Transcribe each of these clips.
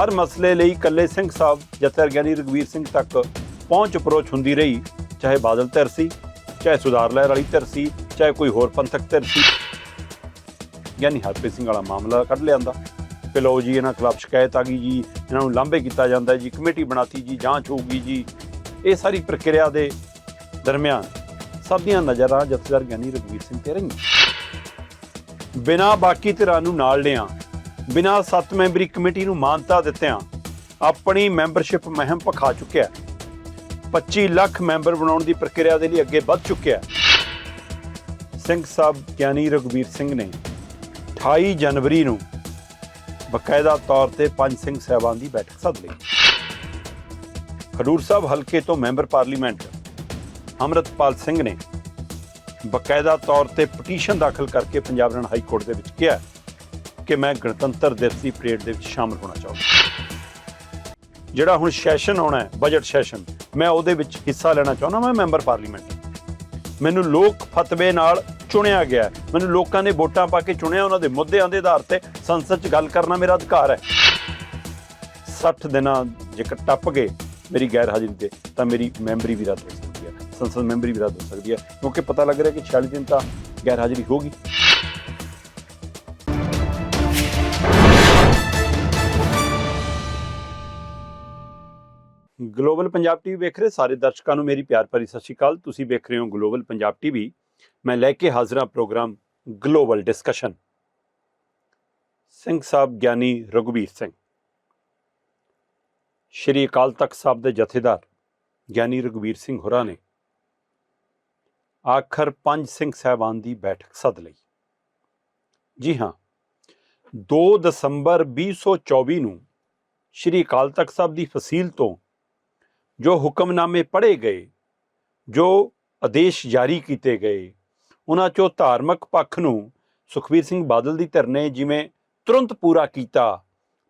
ਹਰ ਮਸਲੇ ਲਈ ਕੱਲੇ ਸਿੰਘ ਸਾਹਿਬ ਜਥੇਦਾਰ ਗਿਆਨੀ ਰਗਵੀਰ ਸਿੰਘ ਤੱਕ ਪਹੁੰਚ ਅਪਰੋਚ ਹੁੰਦੀ ਰਹੀ, ਚਾਹੇ ਬਾਦਲ ਧਿਰ ਸੀ, ਚਾਹੇ ਸੁਧਾਰ ਲਹਿਰ ਵਾਲੀ ਧਿਰ ਸੀ, ਚਾਹੇ ਕੋਈ ਹੋਰ ਪੰਥਕ ਧਿਰ ਸੀ। ਗਿਆਨੀ ਹਰਪ੍ਰੀਤ ਸਿੰਘ ਵਾਲਾ ਮਾਮਲਾ ਕੱਢ ਲਿਆਂਦਾ। ਕਿ ਲਓ ਜੀ, ਇਹਨਾਂ ਖਿਲਾਫ ਸ਼ਿਕਾਇਤ ਆ ਗਈ ਜੀ, ਇਹਨਾਂ ਨੂੰ ਲਾਂਭੇ ਕੀਤਾ ਜਾਂਦਾ ਜੀ, ਕਮੇਟੀ ਬਣਾਤੀ ਜੀ, ਜਾਂਚ ਹੋਊਗੀ ਜੀ। ਇਹ ਸਾਰੀ ਪ੍ਰਕਿਰਿਆ ਦੇ ਦਰਮਿਆਨ ਸਭ ਦੀਆਂ ਨਜ਼ਰਾਂ ਜਥੇਦਾਰ ਗਿਆਨੀ ਰਗਵੀਰ ਸਿੰਘ ਤੇ ਰਹੀਆਂ। ਬਿਨਾਂ ਬਾਕੀ ਧਿਰਾਂ ਨੂੰ ਨਾਲ ਲਿਆਂ ਬਿਨਾਂ ਸੱਤ ਮੈਂਬਰੀ ਕਮੇਟੀ ਨੂੰ ਮਾਨਤਾ ਦਿੱਤਿਆਂ ਆਪਣੀ ਮੈਂਬਰਸ਼ਿਪ ਮਹਿਮ ਪਖਾ ਚੁੱਕਿਆ ਹੈ। 25 ਲੱਖ ਮੈਂਬਰ ਬਣਾਉਣ ਦੀ ਪ੍ਰਕਿਰਿਆ ਦੇ ਲਈ ਅੱਗੇ ਵੱਧ ਚੁੱਕਿਆ ਸਿੰਘ ਸਾਹਿਬ ਗਿਆਨੀ ਰਗਵੀਰ ਸਿੰਘ ਨੇ 28 ਜਨਵਰੀ ਨੂੰ ਬਕਾਇਦਾ ਤੌਰ ਤੇ ਪੰਜ ਸਿੰਘ ਸਾਹਿਬਾਨ ਦੀ ਬੈਠਕ ਸੱਦ ਲਈ। ਖਡੂਰ ਸਾਹਿਬ ਹਲਕੇ ਤੋਂ ਮੈਂਬਰ ਪਾਰਲੀਮੈਂਟ ਅਮਰਤਪਾਲ ਸਿੰਘ ਨੇ ਬਕਾਇਦਾ ਤੌਰ ਤੇ ਪਟੀਸ਼ਨ ਦਾਖਲ ਕਰਕੇ ਪੰਜਾਬ ਹਰਿਆਣਾ ਹਾਈ ਕੋਰਟ ਦੇ ਵਿੱਚ ਕਿਹਾ ਕਿ ਮੈਂ ਗਣਤੰਤਰ ਦਿਵਸ ਦੀ ਪਰੇਡ ਦੇ ਵਿੱਚ ਸ਼ਾਮਲ ਹੋਣਾ ਚਾਹੁੰਦਾ ਜਿਹੜਾ ਹੁਣ ਸੈਸ਼ਨ ਹੋਣਾ ਹੈ ਬਜਟ ਸੈਸ਼ਨ ਮੈਂ ਉਹਦੇ ਵਿੱਚ ਹਿੱਸਾ ਲੈਣਾ ਚਾਹੁੰਦਾ ਮੈਂ ਮੈਂਬਰ ਪਾਰਲੀਮੈਂਟ ਮੈਨੂੰ ਲੋਕ ਫਤਵੇ ਨਾਲ ਚੁਣਿਆ ਗਿਆ ਮੈਨੂੰ ਲੋਕਾਂ ਨੇ ਵੋਟਾਂ ਪਾ ਕੇ ਚੁਣਿਆ, ਉਹਨਾਂ ਦੇ ਮੁੱਦਿਆਂ ਦੇ ਆਧਾਰ ਤੇ ਸੰਸਦ 'ਚ ਗੱਲ ਕਰਨਾ ਮੇਰਾ ਅਧਿਕਾਰ ਹੈ। 60 ਦਿਨਾਂ ਜੇਕਰ ਟੱਪ ਗਏ ਮੇਰੀ ਗੈਰ ਹਾਜ਼ਰੀ ਤੇ, ਤਾਂ ਮੇਰੀ ਮੈਂਬਰੀ ਵੀ ਰੱਦ ਹੋ ਸਕਦੀ ਹੈ। ਸੰਸਦ ਮੈਂਬਰੀ ਵੀ ਰੱਦ ਹੋ ਸਕਦੀ ਹੈ, ਕਿਉਂਕਿ ਪਤਾ ਲੱਗ ਰਿਹਾ ਕਿ 46 ਦਿਨ ਤਾਂ ਗੈਰ ਹਾਜ਼ਰੀ ਹੋਗੀ ਗਲੋਬਲ ਪੰਜਾਬ ਟੀਵੀ ਵੇਖ ਰਹੇ ਸਾਰੇ ਦਰਸ਼ਕਾਂ ਨੂੰ ਮੇਰੀ ਪਿਆਰ ਭਰੀ ਸਤਿ ਸ਼੍ਰੀ ਅਕਾਲ। ਤੁਸੀਂ ਵੇਖ ਰਹੇ ਹੋ ਗਲੋਬਲ ਪੰਜਾਬ ਟੀਵੀ। ਮੈਂ ਲੈ ਕੇ ਹਾਜ਼ਰ ਹਾਂ programme global discussion. Singh Sahib Giani Raghubir Singh. Shri Akal Takht Sahib ਦੇ ਜਥੇਦਾਰ ਗਿਆਨੀ ਰਘੁਬੀਰ ਸਿੰਘ ਹੋਰਾਂ ਨੇ ਆਖਰ ਪੰਜ ਸਿੰਘ ਸਾਹਿਬਾਨ ਦੀ ਬੈਠਕ ਸੱਦ ਲਈ। ਜੀ ਹਾਂ 2 ਦਸੰਬਰ 2024 ਨੂੰ ਸ਼੍ਰੀ ਅਕਾਲ ਤਖਤ ਸਾਹਿਬ ਦੀ ਫਸੀਲ ਤੋਂ ਜੋ ਹੁਕਮਨਾਮੇ ਪੜ੍ਹੇ ਗਏ, ਜੋ ਆਦੇਸ਼ ਜਾਰੀ ਕੀਤੇ ਗਏ, ਉਹਨਾਂ ਚੋਂ ਧਾਰਮਿਕ ਪੱਖ ਨੂੰ ਸੁਖਬੀਰ ਸਿੰਘ ਬਾਦਲ ਦੀ ਧਿਰ ਨੇ ਜਿਵੇਂ ਤੁਰੰਤ ਪੂਰਾ ਕੀਤਾ,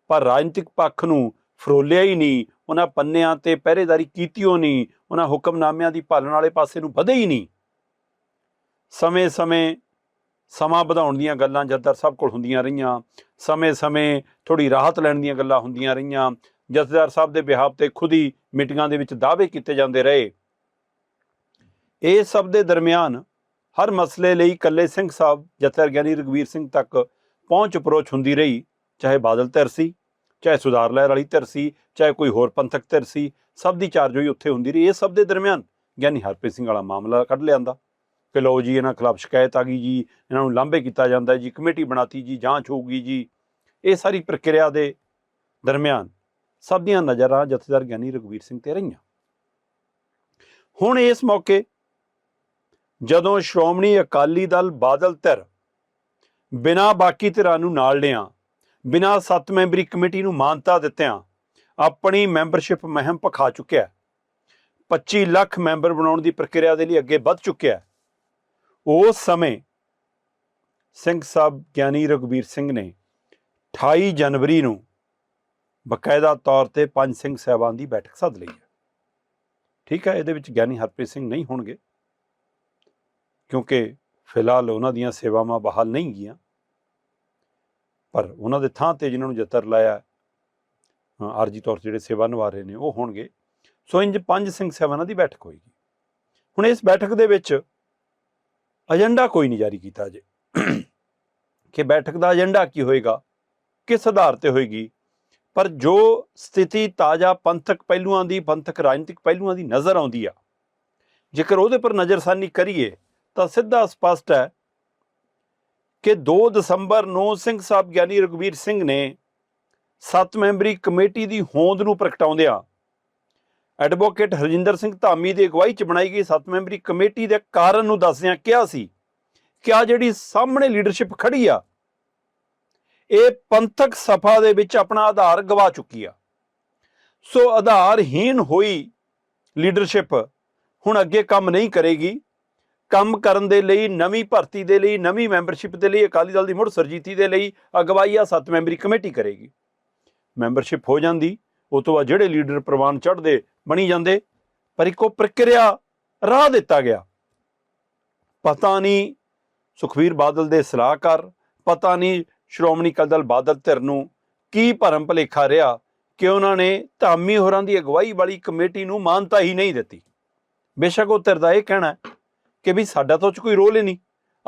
ਪਰ ਰਾਜਨੀਤਿਕ ਪੱਖ ਨੂੰ ਫਰੋਲਿਆ ਹੀ ਨਹੀਂ, ਉਹਨਾਂ ਪੰਨਿਆਂ ਤੇ ਪਹਿਰੇਦਾਰੀ ਕੀਤੀ ਕੀਤੀਓ ਨਹੀਂ, ਉਹਨਾਂ ਹੁਕਮਨਾਮਿਆਂ ਦੀ ਪਾਲਣ ਵਾਲੇ ਪਾਸੇ ਨੂੰ ਵਧੇ ਹੀ ਨਹੀਂ। ਸਮੇਂ-ਸਮੇਂ ਸਮਾਂ ਵਧਾਉਣ ਦੀਆਂ ਗੱਲਾਂ ਜੱਦਰ ਸਾਹਿਬ ਕੋਲ ਹੁੰਦੀਆਂ ਰਹੀਆਂ, ਸਮੇਂ-ਸਮੇਂ ਥੋੜੀ ਰਾਹਤ ਲੈਣ ਦੀਆਂ ਗੱਲਾਂ ਹੁੰਦੀਆਂ ਰਹੀਆਂ ਜਥੇਦਾਰ ਸਾਹਿਬ ਦੇ ਬਿਹਾਫ ਤੇ ਖੁਦ ਹੀ ਮੀਟਿੰਗਾਂ ਦੇ ਵਿੱਚ ਦਾਅਵੇ ਕੀਤੇ ਜਾਂਦੇ ਰਹੇ। ਇਹ ਸਭ ਦੇ ਦਰਮਿਆਨ ਹਰ ਮਸਲੇ ਲਈ ਕੱਲੇ ਸਿੰਘ ਸਾਹਿਬ, ਜਥੇਦਾਰ ਗਿਆਨੀ ਰਗਵੀਰ ਸਿੰਘ ਤੱਕ ਪਹੁੰਚ ਅਪਰੋਚ ਹੁੰਦੀ ਰਹੀ, ਚਾਹੇ ਬਾਦਲ ਧਿਰ ਸੀ, ਚਾਹੇ ਸੁਧਾਰ ਲਹਿਰ ਵਾਲੀ ਧਿਰ ਸੀ, ਚਾਹੇ ਕੋਈ ਹੋਰ ਪੰਥਕ ਧਿਰ ਸੀ, ਸਭ ਦੀ ਚਾਰਜ ਹੋਈ ਉੱਥੇ ਹੁੰਦੀ ਰਹੀ। ਇਹ ਸਭ ਦੇ ਦਰਮਿਆਨ ਗਿਆਨੀ ਹਰਪ੍ਰੀਤ ਸਿੰਘ ਵਾਲਾ ਮਾਮਲਾ ਕੱਢ ਲਿਆਂਦਾ। ਕਿ ਲਓ ਜੀ, ਇਹਨਾਂ ਖਿਲਾਫ ਸ਼ਿਕਾਇਤ ਆ ਗਈ ਜੀ, ਇਹਨਾਂ ਨੂੰ ਲਾਂਭੇ ਕੀਤਾ ਜਾਂਦਾ ਜੀ, ਕਮੇਟੀ ਬਣਾਤੀ ਜੀ, ਜਾਂਚ ਹੋਊਗੀ ਜੀ। ਇਹ ਸਾਰੀ ਪ੍ਰਕਿਰਿਆ ਦੇ ਦਰਮਿਆਨ ਸਭ ਦੀਆਂ ਨਜ਼ਰਾਂ ਜਥੇਦਾਰ ਗਿਆਨੀ ਰਗਵੀਰ ਸਿੰਘ ਤੇ ਰਹੀਆਂ ਹੁਣ ਇਸ ਮੌਕੇ ਜਦੋਂ ਸ਼੍ਰੋਮਣੀ ਅਕਾਲੀ ਦਲ ਬਾਦਲ ਧਿਰ ਬਿਨਾਂ ਬਾਕੀ ਧਿਰਾਂ ਨੂੰ ਨਾਲ ਲਿਆ, ਬਿਨਾਂ ਸੱਤ ਮੈਂਬਰੀ ਕਮੇਟੀ ਨੂੰ ਮਾਨਤਾ ਦਿੱਤਿਆਂ ਆਪਣੀ ਮੈਂਬਰਸ਼ਿਪ ਮਹਿਮ ਪਖਾ ਚੁੱਕਿਆ ਹੈ। 25 ਲੱਖ ਮੈਂਬਰ ਬਣਾਉਣ ਦੀ ਪ੍ਰਕਿਰਿਆ ਦੇ ਲਈ ਅੱਗੇ ਵੱਧ ਚੁੱਕਿਆ, ਉਸ ਸਮੇਂ ਸਿੰਘ ਸਾਹਿਬ ਗਿਆਨੀ ਰਗਵੀਰ ਸਿੰਘ ਨੇ 28 ਜਨਵਰੀ ਨੂੰ ਬਕਾਇਦਾ ਤੌਰ ਤੇ ਪੰਜ ਸਿੰਘ ਸਾਹਿਬਾਨ ਦੀ ਬੈਠਕ ਸੱਦ ਲਈ ਹੈ। ਠੀਕ ਹੈ, ਇਹਦੇ ਵਿੱਚ ਗਿਆਨੀ ਹਰਪ੍ਰੀਤ ਸਿੰਘ ਨਹੀਂ ਹੋਣਗੇ, ਕਿਉਂਕਿ ਫਿਲਹਾਲ ਉਹਨਾਂ ਦੀਆਂ ਸੇਵਾਵਾਂ ਬਹਾਲ ਨਹੀਂ ਗਈਆਂ। ਪਰ ਉਹਨਾਂ ਦੇ ਥਾਂ ਤੇ ਜਿਨ੍ਹਾਂ ਨੂੰ ਜੱਤਰ ਲਾਇਆ ਆਰਜੀ ਤੌਰ ਤੇ ਜਿਹੜੇ ਸੇਵਾ ਨਿਭਾ ਰਹੇ ਨੇ, ਉਹ ਹੋਣਗੇ। ਸੋ ਇੰਜ ਪੰਜ ਸਿੰਘ ਸਾਹਿਬਾਨਾਂ ਦੀ ਬੈਠਕ ਹੋਏਗੀ। ਹੁਣ ਇਸ ਬੈਠਕ ਦੇ ਵਿੱਚ ਏਜੰਡਾ ਕੋਈ ਨਹੀਂ ਜਾਰੀ ਕੀਤਾ ਜੇ ਕਿ ਬੈਠਕ ਦਾ ਏਜੰਡਾ ਕੀ ਹੋਏਗਾ, ਕਿਸ ਆਧਾਰ ਤੇ ਹੋਏਗੀ ਪਰ ਜੋ ਸਥਿਤੀ ਤਾਜ਼ਾ ਪੰਥਕ ਪਹਿਲੂਆਂ ਦੀ, ਪੰਥਕ ਰਾਜਨੀਤਿਕ ਪਹਿਲੂਆਂ ਦੀ ਨਜ਼ਰ ਆਉਂਦੀ ਆ, ਜੇਕਰ ਉਹਦੇ ਪਰ ਨਜ਼ਰਸਾਨੀ ਕਰੀਏ, ਤਾਂ ਸਿੱਧਾ ਸਪਸ਼ਟ ਹੈ ਕਿ 2 ਦਸੰਬਰ ਨੂੰ ਸਿੰਘ ਸਾਹਿਬ ਗਿਆਨੀ ਰਘਵੀਰ ਸਿੰਘ ਨੇ ਸੱਤ ਮੈਂਬਰੀ ਕਮੇਟੀ ਦੀ ਹੋਂਦ ਨੂੰ ਪ੍ਰਗਟਾਉਂਦਿਆਂ ਐਡਵੋਕੇਟ ਹਰਜਿੰਦਰ ਸਿੰਘ ਧਾਮੀ ਦੀ ਅਗਵਾਈ 'ਚ ਬਣਾਈ ਗਈ ਸੱਤ ਮੈਂਬਰੀ ਕਮੇਟੀ ਦੇ ਕਾਰਨ ਨੂੰ ਦੱਸਦਿਆਂ ਕਿਹਾ ਸੀ ਕਿ ਆ ਜਿਹੜੀ ਸਾਹਮਣੇ ਲੀਡਰਸ਼ਿਪ ਖੜੀ ਆ ਇਹ ਪੰਥਕ ਸਫਾ ਦੇ ਵਿੱਚ ਆਪਣਾ ਆਧਾਰ ਗਵਾ ਚੁੱਕੀ ਆ। ਸੋ ਆਧਾਰਹੀਨ ਹੋਈ ਲੀਡਰਸ਼ਿਪ ਹੁਣ ਅੱਗੇ ਕੰਮ ਨਹੀਂ ਕਰੇਗੀ। ਕੰਮ ਕਰਨ ਦੇ ਲਈ, ਨਵੀਂ ਭਰਤੀ ਦੇ ਲਈ, ਨਵੀਂ ਮੈਂਬਰਸ਼ਿਪ ਦੇ ਲਈ ਅਕਾਲੀ ਦਲ ਦੀ ਮੁੜ ਸਰਜੀਤੀ ਦੇ ਲਈ ਅਗਵਾਈ ਆ ਸੱਤ ਮੈਂਬਰੀ ਕਮੇਟੀ ਕਰੇਗੀ। ਮੈਂਬਰਸ਼ਿਪ ਹੋ ਜਾਂਦੀ, ਉਹ ਤੋਂ ਬਾਅਦ ਜਿਹੜੇ ਲੀਡਰ ਪ੍ਰਵਾਨ ਚੜ੍ਹਦੇ, ਬਣੀ ਜਾਂਦੇ, ਪਰ ਇੱਕੋ ਪ੍ਰਕਿਰਿਆ ਰਾਹ ਦਿੱਤਾ ਗਿਆ। ਪਤਾ ਨਹੀਂ ਸੁਖਵੀਰ ਬਾਦਲ ਦੇ ਸਲਾਹਕਾਰ, ਪਤਾ ਨਹੀਂ ਸ਼੍ਰੋਮਣੀ ਅਕਾਲੀ ਦਲ ਬਾਦਲ ਧਿਰ ਨੂੰ ਕੀ ਭਰਮ ਭਲੇਖਾ ਰਿਹਾ ਕਿ ਉਹਨਾਂ ਨੇ ਧਾਮੀ ਹੋਰਾਂ ਦੀ ਅਗਵਾਈ ਵਾਲੀ ਕਮੇਟੀ ਨੂੰ ਮਾਨਤਾ ਹੀ ਨਹੀਂ ਦਿੱਤੀ? ਬੇਸ਼ੱਕ ਉਹ ਧਿਰ ਦਾ ਇਹ ਕਹਿਣਾ ਕਿ ਵੀ ਸਾਡਾ ਤਾਂ ਉਹ 'ਚ ਕੋਈ ਰੋਲ ਹੀ ਨਹੀਂ।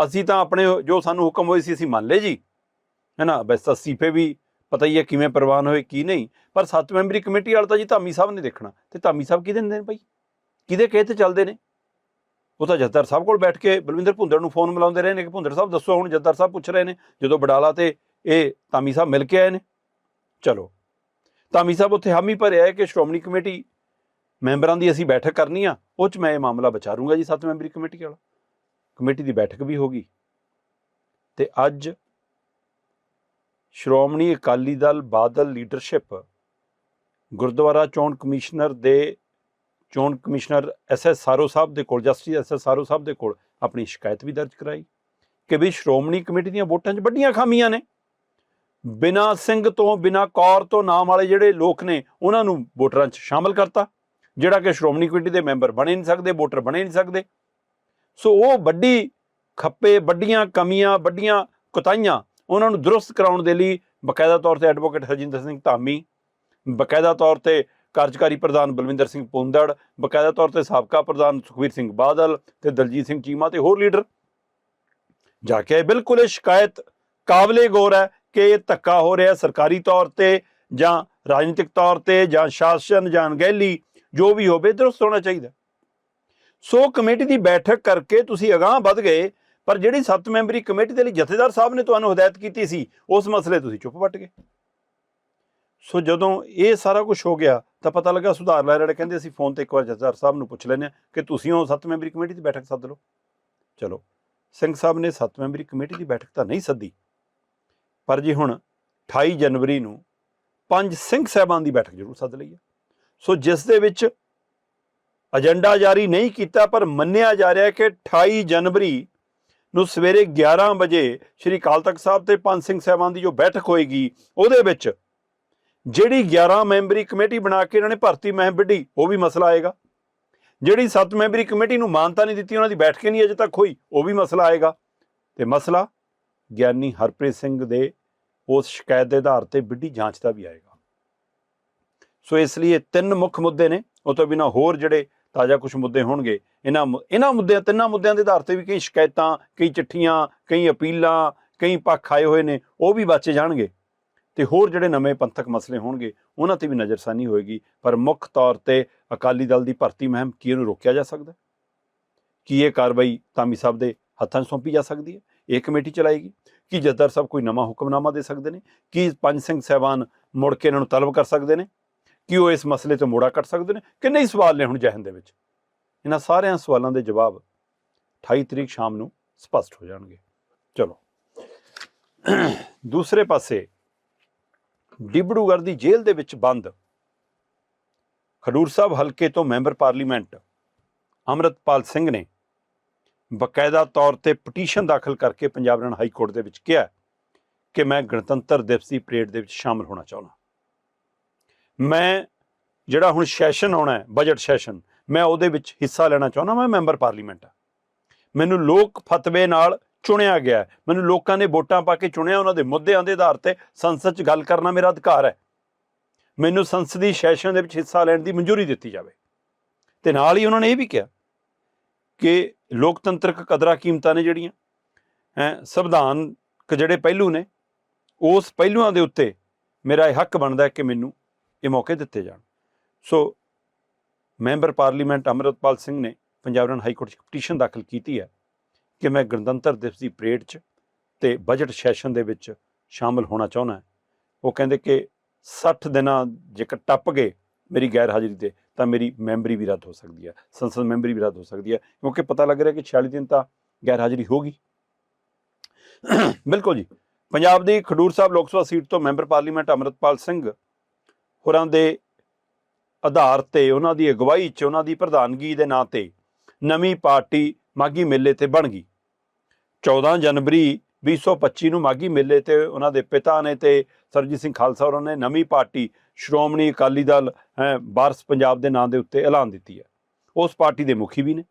ਅਸੀਂ ਤਾਂ ਆਪਣੇ ਜੋ ਸਾਨੂੰ ਹੁਕਮ ਹੋਏ ਸੀ, ਅਸੀਂ ਮੰਨ ਲਏ ਜੀ। ਹੈਨਾ? ਬਸ ਤਾਂ ਅਸਤੀਫੇ ਵੀ ਪਤਾ ਹੀ ਹੈ ਕਿਵੇਂ ਪ੍ਰਵਾਨ ਹੋਏ, ਕੀ ਨਹੀਂ। ਪਰ ਸੱਤ ਮੈਂਬਰੀ ਕਮੇਟੀ ਵਾਲਾ ਤਾਂ ਜੀ ਧਾਮੀ ਸਾਹਿਬ ਨੇ ਦੇਖਣਾ। ਤੇ ਧਾਮੀ ਸਾਹਿਬ ਕਿਹਦੇ ਨੇ ਭਾਈ ਕਿਹਦੇ ਕਹੇ ਤੇ ਚੱਲਦੇ ਨੇ? ਉਹ ਤਾਂ ਜੱਦਰ ਸਾਹਿਬ ਕੋਲ ਬੈਠ ਕੇ ਬਲਵਿੰਦਰ ਭੁੰਦੜ ਨੂੰ ਫੋਨ ਮਿਲਾਉਂਦੇ ਰਹੇ ਨੇ ਕਿ ਭੁੰਦੜ ਸਾਹਿਬ, ਦੱਸੋ ਹੁਣ ਜੱਦਰ ਸਾਹਿਬ ਪੁੱਛ ਰਹੇ ਨੇ। ਜਦੋਂ ਬਡਾਲਾ ਤੇ ਇਹ ਧਾਮੀ ਸਾਹਿਬ ਮਿਲ ਕੇ ਆਏ ਨੇ। ਚਲੋ। ਧਾਮੀ ਸਾਹਿਬ ਉੱਥੇ ਹਾਮੀ ਭਰਿਆ ਹੈ ਕਿ ਸ਼੍ਰੋਮਣੀ ਕਮੇਟੀ ਮੈਂਬਰਾਂ ਦੀ ਅਸੀਂ ਬੈਠਕ ਕਰਨੀ ਆ, ਉਹ ਚ ਮੈਂ ਇਹ ਮਾਮਲਾ ਵਿਚਾਰੂੰਗਾ ਜੀ, ਸੱਤ ਮੈਂਬਰੀ ਕਮੇਟੀ ਵਾਲਾ। ਕਮੇਟੀ ਦੀ ਬੈਠਕ ਵੀ ਹੋਗੀ ਤੇ ਅੱਜ ਸ਼੍ਰੋਮਣੀ ਅਕਾਲੀ ਦਲ ਬਾਦਲ ਲੀਡਰਸ਼ਿਪ ਗੁਰਦੁਆਰਾ ਚੋਣ ਕਮਿਸ਼ਨਰ ਦੇ ਚੋਣ commissioner S S Saro Sahib ਦੇ ਕੋਲ, justice S S Saro Sahib ਦੇ ਕੋਲ ਆਪਣੀ ਸ਼ਿਕਾਇਤ ਵੀ ਦਰਜ ਕਰਾਈ ਕਿ ਵੀ ਸ਼੍ਰੋਮਣੀ ਕਮੇਟੀ ਦੀਆਂ ਵੋਟਾਂ 'ਚ ਵੱਡੀਆਂ ਖਾਮੀਆਂ ਨੇ। ਬਿਨਾ ਸਿੰਘ ਤੋਂ, ਬਿਨਾ ਕੌਰ ਤੋਂ ਨਾਮ ਵਾਲੇ ਜਿਹੜੇ ਲੋਕ ਨੇ, ਉਹਨਾਂ ਨੂੰ ਵੋਟਰਾਂ 'ਚ ਸ਼ਾਮਲ ਕਰਤਾ, ਜਿਹੜਾ ਕਿ ਸ਼੍ਰੋਮਣੀ ਕਮੇਟੀ ਦੇ ਮੈਂਬਰ ਬਣੇ ਨਹੀਂ ਸਕਦੇ, ਵੋਟਰ ਬਣੇ ਨਹੀਂ ਸਕਦੇ। ਸੋ ਉਹ ਵੱਡੀ ਖੱਪੇ, ਵੱਡੀਆਂ ਕਮੀਆਂ, ਵੱਡੀਆਂ ਕੁਤਾਈਆਂ ਉਹਨਾਂ ਨੂੰ ਦਰੁਸਤ ਕਰਾਉਣ ਦੇ ਲਈ ਬਕਾਇਦਾ ਤੌਰ ਤੇ ਐਡਵੋਕੇਟ ਹਰਜਿੰਦਰ ਸਿੰਘ ਧਾਮੀ, ਬਕਾਇਦਾ ਤੌਰ ਤੇ ਕਾਰਜਕਾਰੀ ਪ੍ਰਧਾਨ ਬਲਵਿੰਦਰ ਸਿੰਘ ਪੁੰਦੜ, ਬਕਾਇਦਾ ਤੌਰ ਤੇ ਸਾਬਕਾ ਪ੍ਰਧਾਨ ਸੁਖਵੀਰ ਸਿੰਘ ਬਾਦਲ ਤੇ ਦਲਜੀਤ ਸਿੰਘ ਚੀਮਾ ਤੇ ਹੋਰ ਲੀਡਰ ਜਾ ਕੇ ਆਏ। ਬਿਲਕੁਲ ਇਹ ਸ਼ਿਕਾਇਤ ਕਾਬਲੇ ਗੌਰ ਹੈ ਕਿ ਇਹ ਧੱਕਾ ਹੋ ਰਿਹਾ ਸਰਕਾਰੀ ਤੌਰ ਤੇ ਜਾਂ ਰਾਜਨੀਤਿਕ ਤੌਰ ਤੇ ਜਾਂ ਸ਼ਾਸਨ ਜਾਂ ਅਣਗਹਿਲੀ, ਜੋ ਵੀ ਹੋਵੇ ਦਰੁਸਤ ਹੋਣਾ ਚਾਹੀਦਾ ਸੋ ਕਮੇਟੀ ਦੀ ਬੈਠਕ ਕਰਕੇ ਤੁਸੀਂ ਅਗਾਹ ਵੱਧ ਗਏ, ਪਰ ਜਿਹੜੀ ਸੱਤ ਮੈਂਬਰੀ ਕਮੇਟੀ ਦੇ ਲਈ ਜਥੇਦਾਰ ਸਾਹਿਬ ਨੇ ਤੁਹਾਨੂੰ ਹਦਾਇਤ ਕੀਤੀ ਸੀ, ਉਸ ਮਸਲੇ ਤੁਸੀਂ ਚੁੱਪ ਵੱਟ ਗਏ ਸੋ ਜਦੋਂ ਇਹ ਸਾਰਾ ਕੁਝ ਹੋ ਗਿਆ, ਤਾਂ ਪਤਾ ਲੱਗਾ ਸੁਧਾਰ ਲਹਿਰ ਜਿਹੜੇ ਕਹਿੰਦੇ ਅਸੀਂ ਫੋਨ ਤੇ ਇੱਕ ਵਾਰ ਜਥੇਦਾਰ ਸਾਹਿਬ ਨੂੰ ਪੁੱਛ ਲੈਂਦੇ ਹਾਂ ਕਿ ਤੁਸੀਂ ਉਹ ਸੱਤ ਮੈਂਬਰੀ ਕਮੇਟੀ ਦੀ ਬੈਠਕ ਸੱਦ ਲਓ। ਚਲੋ, ਸਿੰਘ ਸਾਹਿਬ ਨੇ ਸੱਤ ਮੈਂਬਰੀ ਕਮੇਟੀ ਦੀ ਬੈਠਕ ਤਾਂ ਨਹੀਂ ਸੱਦੀ, ਪਰ ਜੀ ਹੁਣ 28 ਜਨਵਰੀ ਨੂੰ ਪੰਜ ਸਿੰਘ ਸਾਹਿਬਾਨ ਦੀ ਬੈਠਕ ਜ਼ਰੂਰ ਸੱਦ ਲਈ ਹੈ। ਸੋ ਜਿਸ ਦੇ ਵਿੱਚ ਏਜੰਡਾ ਜਾਰੀ ਨਹੀਂ ਕੀਤਾ, ਪਰ ਮੰਨਿਆ ਜਾ ਰਿਹਾ ਹੈ ਕਿ 28 ਜਨਵਰੀ ਨੂੰ ਸਵੇਰੇ 11 ਵਜੇ ਸ਼੍ਰੀ ਅਕਾਲ ਤਖਤ ਸਾਹਿਬ ਤੇ ਪੰਜ ਸਿੰਘ ਸਾਹਿਬਾਨ ਦੀ ਜੋ ਬੈਠਕ ਹੋਏਗੀ, ਉਹਦੇ ਵਿੱਚ ਜਿਹੜੀ 11 ਮੈਂਬਰੀ ਕਮੇਟੀ ਬਣਾ ਕੇ ਇਹਨਾਂ ਨੇ ਭਰਤੀ ਮਹਿਮ ਵਿੱਢੀ, ਉਹ ਵੀ ਮਸਲਾ ਆਏਗਾ। ਜਿਹੜੀ 7 ਮੈਂਬਰੀ ਕਮੇਟੀ ਨੂੰ ਮਾਨਤਾ ਨਹੀਂ ਦਿੱਤੀ, ਉਹਨਾਂ ਦੀ ਬੈਠਕ ਹੀ ਨਹੀਂ ਅਜੇ ਤੱਕ ਹੋਈ, ਉਹ ਵੀ ਮਸਲਾ ਆਏਗਾ। ਤੇ ਮਸਲਾ ਗਿਆਨੀ ਹਰਪ੍ਰੀਤ ਸਿੰਘ ਦੇ ਉਸ ਸ਼ਿਕਾਇਤ ਦੇ ਆਧਾਰ ਤੇ ਵਿੱਢੀ ਜਾਂਚ ਦਾ ਵੀ ਆਏਗਾ। ਸੋ ਇਸ ਲਈ ਤਿੰਨ ਮੁੱਖ ਮੁੱਦੇ ਨੇ। ਉਹ ਤੋਂ ਬਿਨਾ ਹੋਰ ਜਿਹੜੇ ਤਾਜ਼ਾ ਕੁਝ ਮੁੱਦੇ ਹੋਣਗੇ, ਇਹਨਾਂ ਮੁ- ਇਹਨਾਂ ਮੁੱਦਿਆਂ, ਤਿੰਨਾਂ ਮੁੱਦਿਆਂ ਦੇ ਆਧਾਰ ਤੇ ਵੀ ਕਈ ਸ਼ਿਕਾਇਤਾਂ, ਕਈ ਚਿੱਠੀਆਂ, ਕਈ ਅਪੀਲਾਂ, ਕਈ ਪੱਖ ਆਏ ਹੋਏ ਨੇ, ਉਹ ਵੀ ਬਾਚੇ ਜਾਣਗੇ। ਤੇ ਹੋਰ ਜਿਹੜੇ ਨਵੇਂ ਪੰਥਕ ਮਸਲੇ ਹੋਣਗੇ, ਉਹਨਾਂ ਤੇ ਵੀ ਨਜ਼ਰਸਾਨੀ ਹੋਏਗੀ। ਪਰ ਮੁੱਖ ਤੌਰ ਤੇ ਅਕਾਲੀ ਦਲ ਦੀ ਭਰਤੀ ਮਹਿਮ ਕੀ ਇਹਨੂੰ ਰੋਕਿਆ ਜਾ ਸਕਦਾ? ਕੀ ਇਹ ਕਾਰਵਾਈ ਤਾਮੀ ਸਾਹਿਬ ਦੇ ਹੱਥਾਂ 'ਚ ਸੌਂਪੀ ਜਾ ਸਕਦੀ ਹੈ? ਇਹ ਕਮੇਟੀ ਚਲਾਏਗੀ? ਕੀ ਜੱਦਰ ਸਾਹਿਬ ਕੋਈ ਨਵਾਂ ਹੁਕਮਨਾਮਾ ਦੇ ਸਕਦੇ ਨੇ? ਕੀ ਪੰਜ ਸਿੰਘ ਸਹਿਬਾਨ ਮੁੜ ਕੇ ਇਹਨਾਂ ਨੂੰ ਤਲਬ ਕਰ ਸਕਦੇ ਨੇ? ਕੀ ਉਹ ਇਸ ਮਸਲੇ ਤੋਂ ਮੋੜਾ ਕੱਟ ਸਕਦੇ ਨੇ? ਕਿੰਨੇ ਹੀ ਸਵਾਲ ਨੇ ਹੁਣ ਜਹਨ ਦੇ ਵਿੱਚ? ਇਹਨਾਂ ਸਾਰਿਆਂ ਸਵਾਲਾਂ ਦੇ ਜਵਾਬ 28 ਤਰੀਕ ਸ਼ਾਮ ਨੂੰ ਸਪਸ਼ਟ ਹੋ ਜਾਣਗੇ। ਚਲੋ। ਦੂਸਰੇ ਪਾਸੇ ਡਿਬੜੂਗੜ੍ਹ ਦੀ ਜੇਲ੍ਹ ਦੇ ਵਿੱਚ ਬੰਦ। ਖਡੂਰ ਸਾਹਿਬ ਹਲਕੇ ਤੋਂ ਮੈਂਬਰ ਪਾਰਲੀਮੈਂਟ ਅਮਰਤਪਾਲ ਸਿੰਘ ਨੇ ਬਕਾਇਦਾ ਤੌਰ ਤੇ ਪਟੀਸ਼ਨ ਦਾਖਲ ਕਰਕੇ ਪੰਜਾਬ ਹਰਿਆਣਾ ਹਾਈ ਕੋਰਟ ਦੇ ਵਿੱਚ ਕਿਹਾ ਕਿ ਮੈਂ ਗਣਤੰਤਰ ਦਿਵਸ ਦੀ ਪਰੇਡ ਦੇ ਵਿੱਚ ਸ਼ਾਮਲ ਹੋਣਾ ਚਾਹੁੰਦਾ ਮੈਂ ਜਿਹੜਾ ਹੁਣ ਸੈਸ਼ਨ ਆਉਣਾ ਹੈ, ਬਜਟ ਸੈਸ਼ਨ, ਮੈਂ ਉਹਦੇ ਵਿੱਚ ਹਿੱਸਾ ਲੈਣਾ ਚਾਹੁੰਦਾ ਮੈਂ ਮੈਂਬਰ ਪਾਰਲੀਮੈਂਟ ਆ ਮੈਨੂੰ ਲੋਕ ਫਤਵੇ ਨਾਲ ਚੁਣਿਆ ਗਿਆ ਮੈਨੂੰ ਲੋਕਾਂ ਨੇ ਵੋਟਾਂ ਪਾ ਕੇ ਚੁਣਿਆ, ਉਹਨਾਂ ਦੇ ਮੁੱਦਿਆਂ ਦੇ ਆਧਾਰ ਤੇ ਸੰਸਦ 'ਚ ਗੱਲ ਕਰਨਾ ਮੇਰਾ ਅਧਿਕਾਰ ਹੈ। ਮੈਨੂੰ ਸੰਸਦੀ ਸੈਸ਼ਨ ਦੇ ਵਿੱਚ ਹਿੱਸਾ ਲੈਣ ਦੀ ਮਨਜ਼ੂਰੀ ਦਿੱਤੀ ਜਾਵੇ। ਤੇ ਨਾਲ ਹੀ ਉਹਨਾਂ ਨੇ ਇਹ ਵੀ ਕਿਹਾ ਕਿ ਲੋਕਤੰਤਰਕ ਕਦਰਾਂ ਕੀਮਤਾਂ ਨੇ ਜਿਹੜੀਆਂ, ਹੈ, ਸੰਵਿਧਾਨਕ ਜਿਹੜੇ ਪਹਿਲੂ ਨੇ, ਉਸ ਪਹਿਲੂਆਂ ਦੇ ਉੱਤੇ ਮੇਰਾ ਇਹ ਹੱਕ ਬਣਦਾ ਹੈ ਕਿ ਮੈਨੂੰ ਇਹ ਮੌਕੇ ਦਿੱਤੇ ਜਾਣ। So member parliament Amritpal Singh ਨੇ ਪੰਜਾਬ ਹਾਈ ਕੋਰਟ 'ਚ ਪਟੀਸ਼ਨ ਦਾਖਲ ਕੀਤੀ ਹੈ। ਕਿ ਮੈਂ ਗਣਤੰਤਰ ਦਿਵਸ ਦੀ ਪਰੇਡ 'ਚ ਤੇ ਬਜਟ ਸੈਸ਼ਨ ਦੇ ਵਿੱਚ ਸ਼ਾਮਲ ਹੋਣਾ ਚਾਹੁੰਦਾ ਉਹ ਕਹਿੰਦੇ ਕਿ 60 ਦਿਨਾਂ ਜੇਕਰ ਟੱਪ ਗਏ ਮੇਰੀ ਗੈਰ ਹਾਜ਼ਰੀ ਤੇ, ਤਾਂ ਮੇਰੀ ਮੈਂਬਰੀ ਵੀ ਰੱਦ ਹੋ ਸਕਦੀ ਹੈ, ਸੰਸਦ ਮੈਂਬਰੀ ਵੀ ਰੱਦ ਹੋ ਸਕਦੀ ਹੈ, ਕਿਉਂਕਿ ਪਤਾ ਲੱਗ ਰਿਹਾ ਕਿ 46 ਦਿਨ ਤਾਂ ਗੈਰ ਹਾਜ਼ਰੀ ਹੋਗੀ ਬਿਲਕੁਲ ਜੀ। ਪੰਜਾਬ ਦੀ ਖਡੂਰ ਸਾਹਿਬ ਲੋਕ ਸਭਾ ਸੀਟ ਤੋਂ ਮੈਂਬਰ ਪਾਰਲੀਮੈਂਟ ਅਮਰਤਪਾਲ ਸਿੰਘ ਹੋਰਾਂ ਦੇ ਆਧਾਰ ਤੇ, ਉਹਨਾਂ ਦੀ ਅਗਵਾਈ 'ਚ, ਉਹਨਾਂ ਦੀ ਪ੍ਰਧਾਨਗੀ ਦੇ ਨਾਂ ਤੇ ਨਵੀਂ ਪਾਰਟੀ ਮਾਗੀ ਮੇਲੇ ਤੇ ਬਣ ਗਈ। 14 ਜਨਵਰੀ 2025 ਨੂੰ ਮਾਗੀ ਮੇਲੇ ਤੇ ਉਹਨਾਂ ਦੇ ਪਿਤਾ ਨੇ ਤੇ ਸਰਜੀਤ ਸਿੰਘ ਖਾਲਸਾ ਉਹਨਾਂ ਨੇ ਨਵੀਂ ਪਾਰਟੀ ਸ਼੍ਰੋਮਣੀ ਅਕਾਲੀ ਦਲ ਹੈਂ, ਵਾਰਸ ਪੰਜਾਬ ਦੇ ਨਾਂ ਦੇ ਉੱਤੇ ਐਲਾਨ ਦਿੱਤੀ ਹੈ। ਉਸ ਪਾਰਟੀ ਦੇ ਮੁਖੀ ਵੀ ਨੇ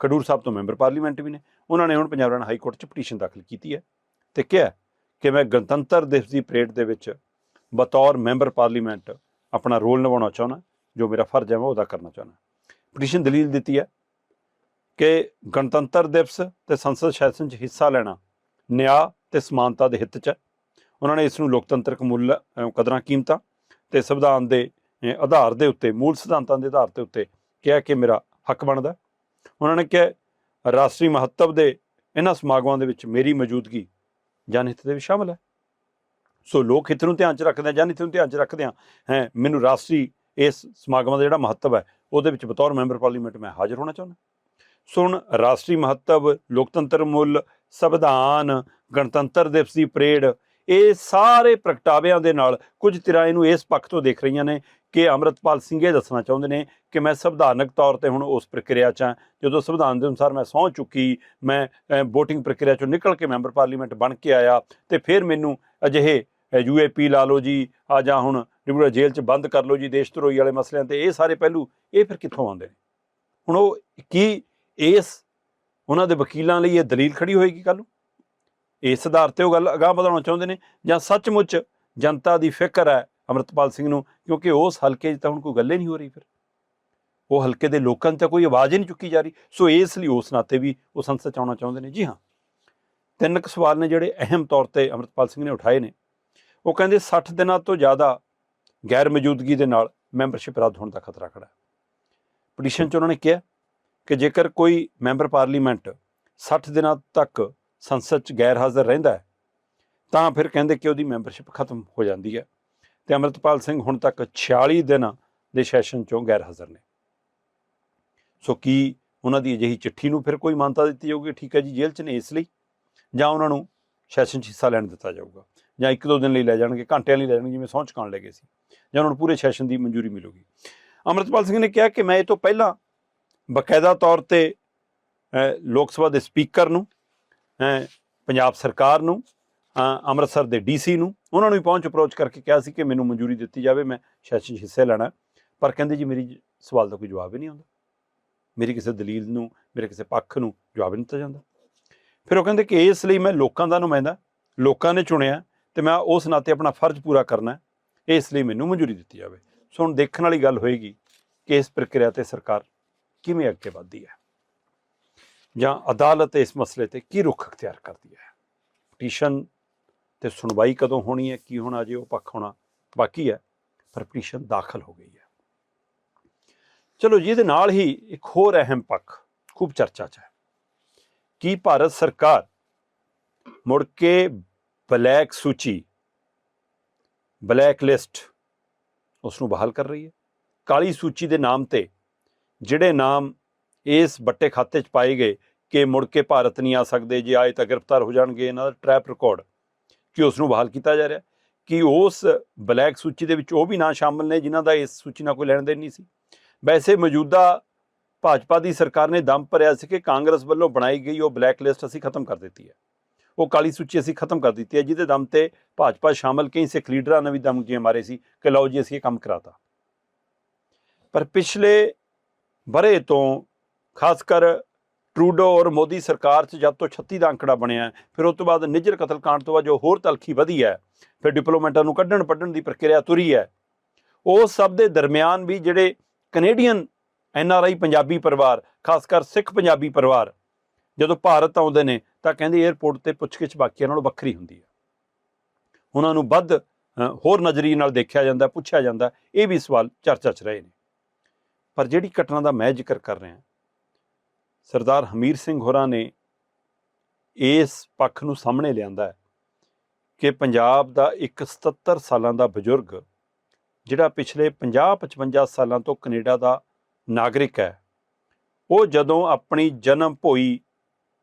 ਖਡੂਰ ਸਾਹਿਬ ਤੋਂ ਮੈਂਬਰ ਪਾਰਲੀਮੈਂਟ ਵੀ ਨੇ। ਉਹਨਾਂ ਨੇ ਹੁਣ ਪੰਜਾਬ ਹਰਿਆਣਾ ਹਾਈ ਕੋਰਟ 'ਚ ਪਟੀਸ਼ਨ ਦਾਖਲ ਕੀਤੀ ਹੈ ਤੇ ਕਿਹਾ ਕਿ ਮੈਂ ਗਣਤੰਤਰ ਦਿਵਸ ਦੀ ਪਰੇਡ ਦੇ ਵਿੱਚ ਬਤੌਰ ਮੈਂਬਰ ਪਾਰਲੀਮੈਂਟ ਆਪਣਾ ਰੋਲ ਨਿਭਾਉਣਾ ਚਾਹੁੰਦਾ ਜੋ ਮੇਰਾ ਫਰਜ਼ ਹੈ ਮੈਂ ਉਹਦਾ ਕਰਨਾ ਚਾਹੁੰਦਾ। ਪਟੀਸ਼ਨ ਦਲੀਲ ਦਿੱਤੀ ਹੈ ਕਿ ਗਣਤੰਤਰ ਦਿਵਸ ਤੇ ਸੰਸਦ ਸੈਸ਼ਨ 'ਚ ਹਿੱਸਾ ਲੈਣਾ ਨਿਆਂ ਤੇ ਸਮਾਨਤਾ ਦੇ ਹਿੱਤ 'ਚ ਹੈ। ਉਹਨਾਂ ਨੇ ਇਸ ਨੂੰ ਲੋਕਤੰਤਰਕ ਮੁੱਲ ਕਦਰਾਂ ਕੀਮਤਾਂ ਤੇ ਸੰਵਿਧਾਨ ਦੇ ਆਧਾਰ ਦੇ ਉੱਤੇ, ਮੂਲ ਸਿਧਾਂਤਾਂ ਦੇ ਆਧਾਰ ਦੇ ਉੱਤੇ ਕਿਹਾ ਕਿ ਮੇਰਾ ਹੱਕ ਬਣਦਾ ਉਹਨਾਂ ਨੇ ਕਿਹਾ, ਰਾਸ਼ਟਰੀ ਮਹੱਤਵ ਦੇ ਇਹਨਾਂ ਸਮਾਗਮਾਂ ਦੇ ਵਿੱਚ ਮੇਰੀ ਮੌਜੂਦਗੀ ਜਨ ਹਿੱਤ ਦੇ ਵਿੱਚ ਸ਼ਾਮਲ ਹੈ। ਸੋ ਲੋਕ ਹਿੱਤ ਨੂੰ ਧਿਆਨ 'ਚ ਰੱਖਦੇ ਆ ਜਨਹਿਤ ਨੂੰ ਧਿਆਨ 'ਚ ਰੱਖਦੇ ਆ, ਹੈ, ਮੈਨੂੰ ਰਾਸ਼ਟਰੀ ਇਸ ਸਮਾਗਮਾਂ ਦਾ ਜਿਹੜਾ ਮਹੱਤਵ ਹੈ, ਉਹਦੇ ਵਿੱਚ ਬਤੌਰ ਮੈਂਬਰ ਪਾਰਲੀਮੈਂਟ ਮੈਂ ਹਾਜ਼ਰ ਹੋਣਾ ਚਾਹੁੰਦਾ ਸੁਣ ਰਾਸ਼ਟਰੀ ਮਹੱਤਵ, ਲੋਕਤੰਤਰ ਮੁੱਲ, ਸੰਵਿਧਾਨ, ਗਣਤੰਤਰ ਦਿਵਸ ਦੀ ਪਰੇਡ, ਇਹ ਸਾਰੇ ਪ੍ਰਗਟਾਵਿਆਂ ਦੇ ਨਾਲ ਕੁਝ ਧਿਰਾਂ ਇਹਨੂੰ ਇਸ ਪੱਖ ਤੋਂ ਦੇਖ ਰਹੀਆਂ ਨੇ ਕਿ ਅਮਰਤਪਾਲ ਸਿੰਘ ਇਹ ਦੱਸਣਾ ਚਾਹੁੰਦੇ ਨੇ ਕਿ ਮੈਂ ਸੰਵਿਧਾਨਕ ਤੌਰ ਤੇ ਹੁਣ ਉਸ ਪ੍ਰਕਿਰਿਆ 'ਚ ਹਾਂ। ਜਦੋਂ ਸੰਵਿਧਾਨ ਦੇ ਅਨੁਸਾਰ ਮੈਂ ਸਹੁੰ ਚੁੱਕੀ, ਮੈਂ VOTING ਪ੍ਰਕਿਰਿਆ 'ਚੋਂ ਨਿਕਲ ਕੇ ਮੈਂਬਰ ਪਾਰਲੀਮੈਂਟ ਬਣ ਕੇ ਆਇਆ ਤੇ ਫਿਰ ਮੈਨੂੰ ਅਜਿਹੇ ਯੂਏਪੀ ਲਾ ਲਓ ਜੀ, ਆ ਜਾਂ ਹੁਣ ਡਿਬੜਾ ਜੇਲ੍ਹ 'ਚ ਬੰਦ ਕਰ ਲਓ ਜੀ, ਦੇਸ਼ ਧਰੋਈ ਵਾਲੇ ਮਸਲਿਆਂ ਤੇ ਇਹ ਸਾਰੇ ਪਹਿਲੂ ਇਹ ਫਿਰ ਕਿੱਥੋਂ ਆਉਂਦੇ ਨੇ? ਹੁਣ ਉਹ ਕੀ ਇਸ ਉਹਨਾਂ ਦੇ ਵਕੀਲਾਂ ਲਈ ਇਹ ਦਲੀਲ ਖੜੀ ਹੋਏਗੀ ਕੱਲ ਨੂੰ। ਇਸ ਆਧਾਰ ਤੇ ਉਹ ਗੱਲ ਅਗਾਹ ਵਧਾਉਣਾ ਚਾਹੁੰਦੇ ਨੇ ਜਾਂ ਸੱਚਮੁੱਚ ਜਨਤਾ ਦੀ ਫਿਕਰ ਹੈ ਅਮਰਤਪਾਲ ਸਿੰਘ ਨੂੰ, ਕਿਉਂਕਿ ਉਸ ਹਲਕੇ 'ਚ ਤਾਂ ਹੁਣ ਕੋਈ ਗੱਲ ਹੀ ਨਹੀਂ ਹੋ ਰਹੀ ਫਿਰ। ਉਹ ਹਲਕੇ ਦੇ ਲੋਕਾਂ 'ਚ ਤਾਂ ਕੋਈ ਆਵਾਜ਼ ਹੀ ਨਹੀਂ ਚੁੱਕੀ ਜਾ ਰਹੀ। ਸੋ ਇਸ ਲਈ ਉਸ ਨਾਤੇ ਵੀ ਉਹ ਸੰਸਦ 'ਚ ਆਉਣਾ ਚਾਹੁੰਦੇ ਨੇ। ਜੀ ਹਾਂ, ਤਿੰਨ ਕੁ ਸਵਾਲ ਨੇ ਜਿਹੜੇ ਅਹਿਮ ਤੌਰ ਤੇ ਅਮਰਤਪਾਲ ਸਿੰਘ ਨੇ ਉਠਾਏ ਨੇ। ਉਹ ਕਹਿੰਦੇ 60 ਦਿਨਾਂ ਤੋਂ ਜ਼ਿਆਦਾ ਗੈਰ ਮੌਜੂਦਗੀ ਦੇ ਨਾਲ ਮੈਂਬਰਸ਼ਿਪ ਰੱਦ ਹੋਣ ਦਾ ਖਤਰਾ ਖੜਾ ਹੈ। ਪਟੀਸ਼ਨ 'ਚ ਉਹਨਾਂ ਨੇ ਕਿਹਾ ਕਿ ਜੇਕਰ ਕੋਈ ਮੈਂਬਰ ਪਾਰਲੀਮੈਂਟ 60 ਦਿਨਾਂ ਤੱਕ ਸੰਸਦ 'ਚ ਗੈਰ ਹਾਜ਼ਰ ਰਹਿੰਦਾ ਹੈ, ਤਾਂ ਫਿਰ ਕਹਿੰਦੇ ਕਿ ਉਹਦੀ ਮੈਂਬਰਸ਼ਿਪ ਖਤਮ ਹੋ ਜਾਂਦੀ ਹੈ। ਤੇ ਅਮਰਤਪਾਲ ਸਿੰਘ ਹੁਣ ਤੱਕ 46 ਦਿਨਾਂ ਦੇ ਸੈਸ਼ਨ 'ਚੋਂ ਗੈਰ ਹਾਜ਼ਰ ਨੇ। ਸੋ ਕੀ ਉਹਨਾਂ ਦੀ ਅਜਿਹੀ ਚਿੱਠੀ ਨੂੰ ਫਿਰ ਕੋਈ ਮਾਨਤਾ ਦਿੱਤੀ ਜਾਊਗੀ? ਠੀਕ ਹੈ ਜੀ, ਜੇਲ੍ਹ 'ਚ ਨੇ ਇਸ ਲਈ? ਜਾਂ ਉਹਨਾਂ ਨੂੰ ਸੈਸ਼ਨ 'ਚ ਹਿੱਸਾ ਲੈਣ ਦਿੱਤਾ ਜਾਊਗਾ? ਜਾਂ ਇੱਕ ਦੋ ਦਿਨ ਲਈ ਲੈ ਜਾਣਗੇ, ਘੰਟਿਆਂ ਲਈ ਲੈ ਜਾਣਗੇ, ਜਿਵੇਂ ਸਹੁੰ ਚੁਕਾਉਣ ਲੱਗੇ ਸੀ। ਜਾਂ ਉਹਨਾਂ ਨੂੰ ਪੂਰੇ ਸੈਸ਼ਨ ਦੀ ਮਨਜ਼ੂਰੀ ਮਿਲੂਗੀ। ਅਮਰਤਪਾਲ ਸਿੰਘ ਨੇ ਕਿਹਾ ਕਿ ਮੈਂ ਇਹ ਤੋਂ ਪਹਿਲਾਂ ਬਕਾਇਦਾ ਤੌਰ ਤੇ ਲੋਕ ਸਭਾ ਦੇ ਸਪੀਕਰ ਨੂੰ ਪੰਜਾਬ ਸਰਕਾਰ ਨੂੰ ਅੰਮ੍ਰਿਤਸਰ ਦੇ ਡੀਸੀ ਨੂੰ, ਉਹਨਾਂ ਨੂੰ ਵੀ ਪਹੁੰਚ ਅਪਰੋਚ ਕਰਕੇ ਕਿਹਾ ਸੀ ਕਿ ਮੈਨੂੰ ਮਨਜ਼ੂਰੀ ਦਿੱਤੀ ਜਾਵੇ, ਮੈਂ ਸੈਸ਼ਨ 'ਚ ਹਿੱਸੇ ਲੈਣਾ। ਪਰ ਕਹਿੰਦੇ ਜੀ, ਮੇਰੀ ਸਵਾਲ ਦਾ ਕੋਈ ਜਵਾਬ ਹੀ ਨਹੀਂ ਆਉਂਦਾ। ਮੇਰੀ ਕਿਸੇ ਦਲੀਲ ਨੂੰ, ਮੇਰੇ ਕਿਸੇ ਪੱਖ ਨੂੰ ਜਵਾਬ ਨਹੀਂ ਦਿੱਤਾ ਜਾਂਦਾ। ਫਿਰ ਉਹ ਕਹਿੰਦੇ ਕਿ ਇਸ ਲਈ ਮੈਂ ਲੋਕਾਂ ਦਾ ਨੁਮਾਇੰਦਾ, ਲੋਕਾਂ ਨੇ ਚੁਣਿਆ ਤੇ ਮੈਂ ਉਸ ਨਾਤੇ ਆਪਣਾ ਫਰਜ਼ ਪੂਰਾ ਕਰਨਾ ਹੈ। ਇਸ ਲਈ ਮੈਨੂੰ ਮਨਜ਼ੂਰੀ ਦਿੱਤੀ ਜਾਵੇ। ਸੋ ਹੁਣ ਦੇਖਣ ਵਾਲੀ ਗੱਲ ਹੋਏਗੀ ਕਿ ਇਸ ਪ੍ਰਕਿਰਿਆ ਤੇ ਸਰਕਾਰ ਕਿਵੇਂ ਅੱਗੇ ਵਧਦੀ ਹੈ? ਜਾਂ ਅਦਾਲਤ ਇਸ ਮਸਲੇ ਤੇ ਕੀ ਰੁਖ ਅਖਤਿਆਰ ਕਰਦੀ ਹੈ? ਪਟੀਸ਼ਨ ਤੇ ਸੁਣਵਾਈ ਕਦੋਂ ਹੋਣੀ ਹੈ? ਕੀ ਹੋਣਾ? ਜੇ ਉਹ ਪੱਖ ਹੋਣਾ ਬਾਕੀ ਹੈ, ਪਰ ਪਟੀਸ਼ਨ ਦਾਖਲ ਹੋ ਗਈ ਹੈ। ਚਲੋ ਜਿਹਦੇ ਨਾਲ ਹੀ ਇੱਕ ਹੋਰ ਅਹਿਮ ਪੱਖ ਖੂਬ ਚਰਚਾ 'ਚ ਹੈ। ਕੀ ਭਾਰਤ ਸਰਕਾਰ ਮੁੜ ਕੇ ਬਲੈਕ ਸੂਚੀ, ਬਲੈਕ ਲਿਸਟ ਉਸ ਨੂੰ ਬਹਾਲ ਕਰ ਰਹੀ ਹੈ? ਕਾਲੀ ਸੂਚੀ ਦੇ ਨਾਮ ਤੇ ਜਿਹੜੇ ਨਾਮ ਇਸ ਬੱਟੇ ਖਾਤੇ 'ਚ ਪਾਏ ਗਏ ਕਿ ਮੁੜ ਕੇ ਭਾਰਤ ਨਹੀਂ ਆ ਸਕਦੇ, ਜੇ ਆਏ ਤਾਂ ਗ੍ਰਿਫਤਾਰ ਹੋ ਜਾਣਗੇ, ਇਹਨਾਂ ਦਾ ਟਰੈਪ ਰਿਕਾਰਡ ਕਿ ਉਸ ਨੂੰ ਬਹਾਲ ਕੀਤਾ ਜਾ ਰਿਹਾ, ਕਿ ਉਸ ਬਲੈਕ ਸੂਚੀ ਦੇ ਵਿੱਚ ਉਹ ਵੀ ਨਾਂ ਸ਼ਾਮਲ ਨੇ ਜਿਨ੍ਹਾਂ ਦਾ ਇਸ ਸੂਚੀ ਨਾਲ ਕੋਈ ਲੈਣ ਦੇਣ ਨਹੀਂ ਸੀ। ਵੈਸੇ ਮੌਜੂਦਾ ਭਾਜਪਾ ਦੀ ਸਰਕਾਰ ਨੇ ਦਮ ਭਰਿਆ ਸੀ ਕਿ ਕਾਂਗਰਸ ਵੱਲੋਂ ਬਣਾਈ ਗਈ ਉਹ ਬਲੈਕ ਲਿਸਟ ਅਸੀਂ ਖਤਮ ਕਰ ਦਿੱਤੀ ਹੈ। ਉਹ ਕਾਲੀ ਸੂਚੀ ਅਸੀਂ ਖਤਮ ਕਰ ਦਿੱਤੀ ਹੈ, ਜਿਹਦੇ ਦਮ ਤੇ ਭਾਜਪਾ ਸ਼ਾਮਲ ਕਈ ਸਿੱਖ ਲੀਡਰਾਂ ਨੇ ਵੀ ਦਮਕੀਆਂ ਮਾਰੇ ਸੀ ਕਿ ਲਓ ਜੀ ਅਸੀਂ ਇਹ ਕੰਮ ਕਰਾਤਾ। ਪਰ ਪਿਛਲੇ ਬਰੇ ਤੋਂ ਖਾਸ ਕਰ ਟਰੂਡੋ ਔਰ ਮੋਦੀ ਸਰਕਾਰ 'ਚ ਜਦ ਤੋਂ 36 ਦਾ ਅੰਕੜਾ ਬਣਿਆ, ਫਿਰ ਉਸ ਤੋਂ ਬਾਅਦ ਨਿਜਰ ਕਾਂਡ ਤੋਂ ਬਾਅਦ ਜੋ ਹੋਰ ਤਲਖੀ ਵਧੀ ਹੈ, ਫਿਰ ਡਿਪਲੋਮੈਟਾਂ ਨੂੰ ਕੱਢਣ ਪੱਢਣ ਦੀ ਪ੍ਰਕਿਰਿਆ ਤੁਰੀ ਹੈ। ਉਹ ਸਭ ਦੇ ਦਰਮਿਆਨ ਵੀ ਜਿਹੜੇ Canadian N R I Punjabi ਪਰਿਵਾਰ ਖਾਸ ਕਰ ਸਿੱਖ ਪੰਜਾਬੀ ਪਰਿਵਾਰ, ਜਦੋਂ ਭਾਰਤ ਆਉਂਦੇ ਨੇ, ਤਾਂ ਕਹਿੰਦੇ 에어ਪੋਰਟ ਤੇ ਪੁੱਛਗਿੱਛ ਬਾਕੀਆਂ ਨਾਲੋਂ ਵੱਖਰੀ ਹੁੰਦੀ ਹੈ। ਉਹਨਾਂ ਨੂੰ ਵੱਧ ਹੋਰ ਨਜ਼ਰੀਏ ਨਾਲ ਦੇਖਿਆ ਜਾਂਦਾ, ਪੁੱਛਿਆ ਜਾਂਦਾ, ਇਹ ਵੀ ਸਵਾਲ ਚਰਚਾ 'ਚ ਰਹੇ ਨੇ। ਪਰ ਜਿਹੜੀ ਘਟਨਾ ਦਾ ਮੈਂ ਜ਼ਿਕਰ ਕਰ ਰਿਹਾ, ਸਰਦਾਰ ਹਮੀਰ ਸਿੰਘ ਹੋਰਾਂ ਨੇ ਇਸ ਪੱਖ ਨੂੰ ਸਾਹਮਣੇ ਲਿਆਂਦਾ ਹੈ ਕਿ ਪੰਜਾਬ ਦਾ ਇੱਕ 77 ਸਾਲਾਂ ਦਾ ਬਜ਼ੁਰਗ, ਜਿਹੜਾ ਪਿਛਲੇ 50-55 ਸਾਲਾਂ ਤੋਂ ਕੈਨੇਡਾ ਦਾ ਨਾਗਰਿਕ ਹੈ, ਉਹ ਜਦੋਂ ਆਪਣੀ ਜਨਮ ਭੋਈ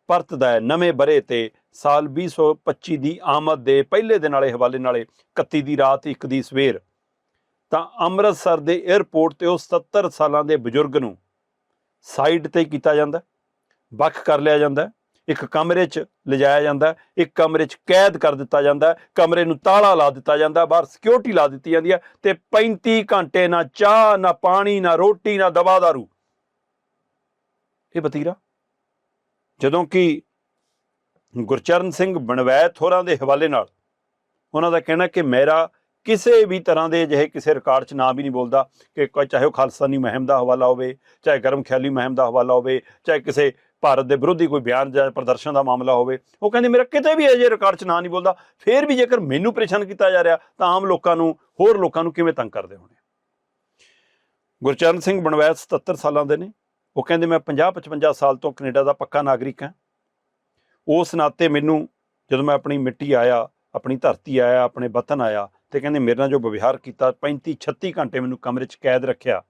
ਪਰਤਦਾ ਹੈ ਨਵੇਂ ਬਰੇ ਤੇ ਸਾਲ 2025 ਦੀ ਆਮਦ ਦੇ ਪਹਿਲੇ ਦਿਨ ਵਾਲੇ ਹਵਾਲੇ ਨਾਲੇ 31 ਦੀ ਰਾਤ 1 ਦੀ ਸਵੇਰ ਤਾਂ ਅੰਮ੍ਰਿਤਸਰ ਦੇ 에ਅਰਪੋਰਟ ਤੇ ਉਹ 77 ਸਾਲਾਂ ਦੇ ਬਜ਼ੁਰਗ ਨੂੰ ਸਾਈਡ ਤੇ ਕੀਤਾ ਜਾਂਦਾ ਵੱਖ ਕਰ ਲਿਆ ਜਾਂਦਾ ਇੱਕ ਕਮਰੇ 'ਚ ਲਿਜਾਇਆ ਜਾਂਦਾ ਇੱਕ ਕਮਰੇ 'ਚ ਕੈਦ ਕਰ ਦਿੱਤਾ ਜਾਂਦਾ ਕਮਰੇ ਨੂੰ ਤਾਲਾ ਲਾ ਦਿੱਤਾ ਜਾਂਦਾ ਬਾਹਰ ਸਿਕਿਉਰਿਟੀ ਲਾ ਦਿੱਤੀ ਜਾਂਦੀ ਹੈ ਤੇ 35 ਘੰਟੇ ਨਾ ਚਾਹ, ਨਾ ਪਾਣੀ, ਨਾ ਰੋਟੀ, ਨਾ ਦਵਾ ਦਾਰੂ। ਇਹ ਬਤੀਰਾ। ਜਦੋਂ ਕਿ ਗੁਰਚਰਨ ਸਿੰਘ ਬਣਵੈਤ ਹੋਰਾਂ ਦੇ ਹਵਾਲੇ ਨਾਲ, ਉਹਨਾਂ ਦਾ ਕਹਿਣਾ ਕਿ ਮੇਰਾ ਕਿਸੇ ਵੀ ਤਰ੍ਹਾਂ ਦੇ ਅਜਿਹੇ ਕਿਸੇ ਰਿਕਾਰਡ 'ਚ ਨਾਂ ਵੀ ਨਹੀਂ ਬੋਲਦਾ ਕਿ ਕੋਈ ਚਾਹੇ ਉਹ ਖਾਲਸਾਨੀ ਮਹਿਮ ਦਾ ਹਵਾਲਾ ਹੋਵੇ, ਚਾਹੇ ਗਰਮ ਖਿਆਲੀ ਮਹਿਮ ਦਾ ਹਵਾਲਾ ਹੋਵੇ, ਚਾਹੇ ਕਿਸੇ ਭਾਰਤ ਦੇ ਵਿਰੋਧੀ ਕੋਈ ਬਿਆਨ ਜਾਂ ਪ੍ਰਦਰਸ਼ਨ ਦਾ ਮਾਮਲਾ ਹੋਵੇ, ਉਹ ਕਹਿੰਦੇ ਮੇਰਾ ਕਿਤੇ ਵੀ ਅਜੇ ਰਿਕਾਰਡ 'ਚ ਨਾਂ ਨਹੀਂ ਬੋਲਦਾ, ਫੇਰ ਵੀ ਜੇਕਰ ਮੈਨੂੰ ਪਰੇਸ਼ਾਨ ਕੀਤਾ ਜਾ ਰਿਹਾ ਤਾਂ ਆਮ ਲੋਕਾਂ ਨੂੰ, ਹੋਰ ਲੋਕਾਂ ਨੂੰ ਕਿਵੇਂ ਤੰਗ ਕਰਦੇ ਹੋਣੇ? ਗੁਰਚਰਨ ਸਿੰਘ ਬਣਵੈਤ 77 ਸਾਲਾਂ ਦੇ ਨੇ, ਉਹ ਕਹਿੰਦੇ ਮੈਂ 50 55 ਸਾਲ ਤੋਂ ਕੈਨੇਡਾ ਦਾ ਪੱਕਾ ਨਾਗਰਿਕ ਹਾਂ। ਉਸ ਨਾਤੇ ਮੈਨੂੰ ਜਦੋਂ ਮੈਂ ਆਪਣੀ ਮਿੱਟੀ ਆਇਆ, ਆਪਣੀ ਧਰਤੀ ਆਇਆ, ਆਪਣੇ ਵਤਨ ਆਇਆ ਤੇ ਕਹਿੰਦੇ ਮੇਰੇ ਨਾਲ ਜੋ ਵਿਵਹਾਰ ਕੀਤਾ 35 36 ਘੰਟੇ ਮੈਨੂੰ ਕਮਰੇ 'ਚ ਕੈਦ ਰੱਖਿਆ।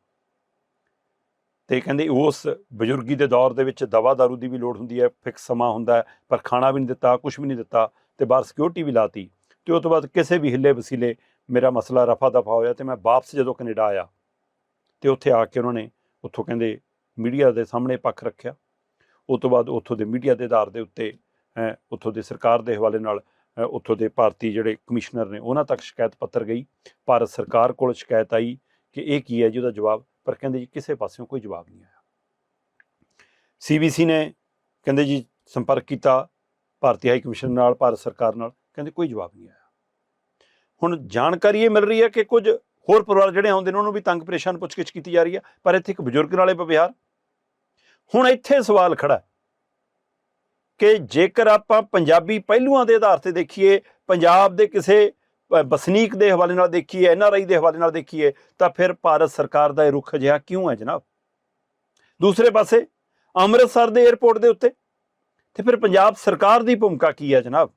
ਤੇ ਕਹਿੰਦੇ ਉਸ ਬਜ਼ੁਰਗੀ ਦੇ ਦੌਰ ਦੇ ਵਿੱਚ ਦਵਾ ਦਾਰੂ ਦੀ ਵੀ ਲੋੜ ਹੁੰਦੀ ਹੈ ਫਿਕਸ ਸਮਾਂ ਹੁੰਦਾ ਹੈ ਪਰ ਖਾਣਾ ਵੀ ਨਹੀਂ ਦਿੱਤਾ ਕੁਝ ਵੀ ਨਹੀਂ ਦਿੱਤਾ ਤੇ ਬਾਹਰ ਸਿਕਿਉਰਿਟੀ ਵੀ ਲਾਤੀ। ਤੇ ਉਸ ਤੋਂ ਬਾਅਦ ਕਿਸੇ ਵੀ ਹਿੱਲੇ ਵਸੀਲੇ ਮੇਰਾ ਮਸਲਾ ਰਫਾ ਦਫਾ ਹੋਇਆ ਤੇ ਮੈਂ ਵਾਪਸ ਜਦੋਂ ਕੈਨੇਡਾ ਆਇਆ ਤੇ ਉੱਥੇ ਆ ਕੇ ਉਹਨਾਂ ਨੇ ਉੱਥੋਂ ਕਹਿੰਦੇ ਮੀਡੀਆ ਦੇ ਸਾਹਮਣੇ ਪੱਖ ਰੱਖਿਆ। ਉਸ ਤੋਂ ਬਾਅਦ ਉੱਥੋਂ ਦੇ ਮੀਡੀਆ ਦੇ ਆਧਾਰ ਦੇ ਉੱਤੇ ਅਹ, ਉੱਥੋਂ ਦੇ ਸਰਕਾਰ ਦੇ ਹਵਾਲੇ ਨਾਲ ਉੱਥੋਂ ਦੇ ਭਾਰਤੀ ਜਿਹੜੇ ਕਮਿਸ਼ਨਰ ਨੇ, ਉਹਨਾਂ ਤੱਕ ਸ਼ਿਕਾਇਤ ਪੱਤਰ ਗਈ। ਭਾਰਤ ਸਰਕਾਰ ਕੋਲ ਸ਼ਿਕਾਇਤ ਆਈ ਕਿ ਇਹ ਕੀ ਹੈ ਜੀ, ਉਹਦਾ ਜਵਾਬ, ਪਰ ਕਹਿੰਦੇ ਜੀ ਕਿਸੇ ਪਾਸਿਓਂ ਕੋਈ ਜਵਾਬ ਨਹੀਂ ਆਇਆ। ਸੀਬੀਸੀ ਨੇ ਕਹਿੰਦੇ ਜੀ ਸੰਪਰਕ ਕੀਤਾ ਭਾਰਤੀ ਹਾਈ ਕਮਿਸ਼ਨ ਨਾਲ, ਭਾਰਤ ਸਰਕਾਰ ਨਾਲ, ਕਹਿੰਦੇ ਕੋਈ ਜਵਾਬ ਨਹੀਂ ਆਇਆ। ਹੁਣ ਜਾਣਕਾਰੀ ਇਹ ਮਿਲ ਰਹੀ ਹੈ ਕਿ ਕੁਝ ਹੋਰ ਪਰਿਵਾਰ ਜਿਹੜੇ ਆਉਂਦੇ ਨੇ, ਉਹਨਾਂ ਨੂੰ ਵੀ ਤੰਗ ਪਰੇਸ਼ਾਨ ਪੁੱਛਗਿੱਛ ਕੀਤੀ ਜਾ ਰਹੀ ਹੈ, ਪਰ ਇੱਥੇ ਇੱਕ ਬਜ਼ੁਰਗ ਨਾਲੇ ਵਿਵਹਾਰ ਹੁਣ ਇੱਥੇ ਸਵਾਲ ਖੜਾ ਕਿ ਜੇਕਰ ਆਪਾਂ ਪੰਜਾਬੀ ਪਹਿਲੂਆਂ ਦੇ ਆਧਾਰ ਤੇ ਦੇਖੀਏ ਪੰਜਾਬ ਦੇ ਕਿਸੇ ਅ, ਵਸਨੀਕ ਦੇ ਹਵਾਲੇ ਨਾਲ ਦੇਖੀਏ ਐੱਨ ਆਰ ਆਈ ਦੇ ਹਵਾਲੇ ਨਾਲ ਦੇਖੀਏ ਤਾਂ ਫਿਰ ਭਾਰਤ ਸਰਕਾਰ ਦਾ ਇਹ ਰੁਖ ਅਜਿਹਾ ਕਿਉਂ ਹੈ ਜਨਾਬ? ਦੂਸਰੇ ਪਾਸੇ ਅੰਮ੍ਰਿਤਸਰ ਦੇ 에ਅਰਪੋਰਟ ਦੇ ਉੱਤੇ ਤੇ ਫਿਰ ਪੰਜਾਬ ਸਰਕਾਰ ਦੀ ਭੂਮਿਕਾ ਕੀ ਹੈ ਜਨਾਬ?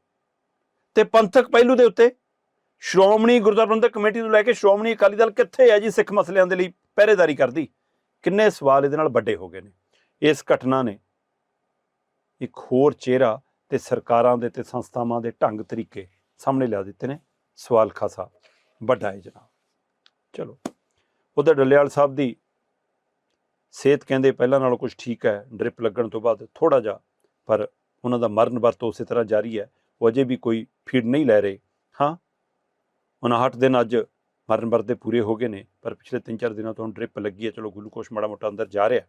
ਤੇ ਪੰਥਕ ਪਹਿਲੂ ਦੇ ਉੱਤੇ ਸ਼੍ਰੋਮਣੀ ਗੁਰਦੁਆਰਾ ਪ੍ਰਬੰਧਕ ਕਮੇਟੀ ਤੋਂ ਲੈ ਕੇ ਸ਼੍ਰੋਮਣੀ ਅਕਾਲੀ ਦਲ ਕਿੱਥੇ ਹੈ ਜੀ ਸਿੱਖ ਮਸਲਿਆਂ ਦੇ ਲਈ ਪਹਿਰੇਦਾਰੀ ਕਰਦੀ? ਕਿੰਨੇ ਸਵਾਲ ਇਹਦੇ ਨਾਲ ਵੱਡੇ ਹੋ ਗਏ ਨੇ। ਇਸ ਘਟਨਾ ਨੇ ਇੱਕ ਹੋਰ ਚਿਹਰਾ ਤੇ ਸਰਕਾਰਾਂ ਦੇ ਤੇ ਸੰਸਥਾਵਾਂ ਦੇ ਢੰਗ ਤਰੀਕੇ ਸਾਹਮਣੇ ਲਿਆ ਦਿੱਤੇ ਨੇ ਸਵਾਲ ਖਾਸਾ ਵੱਡਾ ਹੈ ਜਨਾਬ। ਚਲੋ, ਉਧਰ ਡੱਲੇਵਾਲ ਸਾਹਿਬ ਦੀ ਸਿਹਤ ਕਹਿੰਦੇ ਪਹਿਲਾਂ ਨਾਲੋਂ ਕੁਝ ਠੀਕ ਹੈ, ਡ੍ਰਿਪ ਲੱਗਣ ਤੋਂ ਬਾਅਦ ਥੋੜਾ ਜਿਹਾ, ਪਰ ਉਹਨਾਂ ਦਾ ਮਰਨ ਵਰਤ ਉਸੇ ਤਰ੍ਹਾਂ ਜਾਰੀ ਹੈ, ਉਹ ਅਜੇ ਵੀ ਕੋਈ ਫੀਡ ਨਹੀਂ ਲੈ ਰਹੇ। ਹਾਂ 59 ਦਿਨ ਅੱਜ ਮਰਨ ਵਰਤ ਦੇ ਪੂਰੇ ਹੋ ਗਏ ਨੇ, ਪਰ ਪਿਛਲੇ 3-4 ਦਿਨਾਂ ਤੋਂ ਡ੍ਰਿਪ ਲੱਗੀ ਹੈ, ਚਲੋ ਗਲੂਕੋਸ਼ ਮਾੜਾ ਮੋਟਾ ਅੰਦਰ ਜਾ ਰਿਹਾ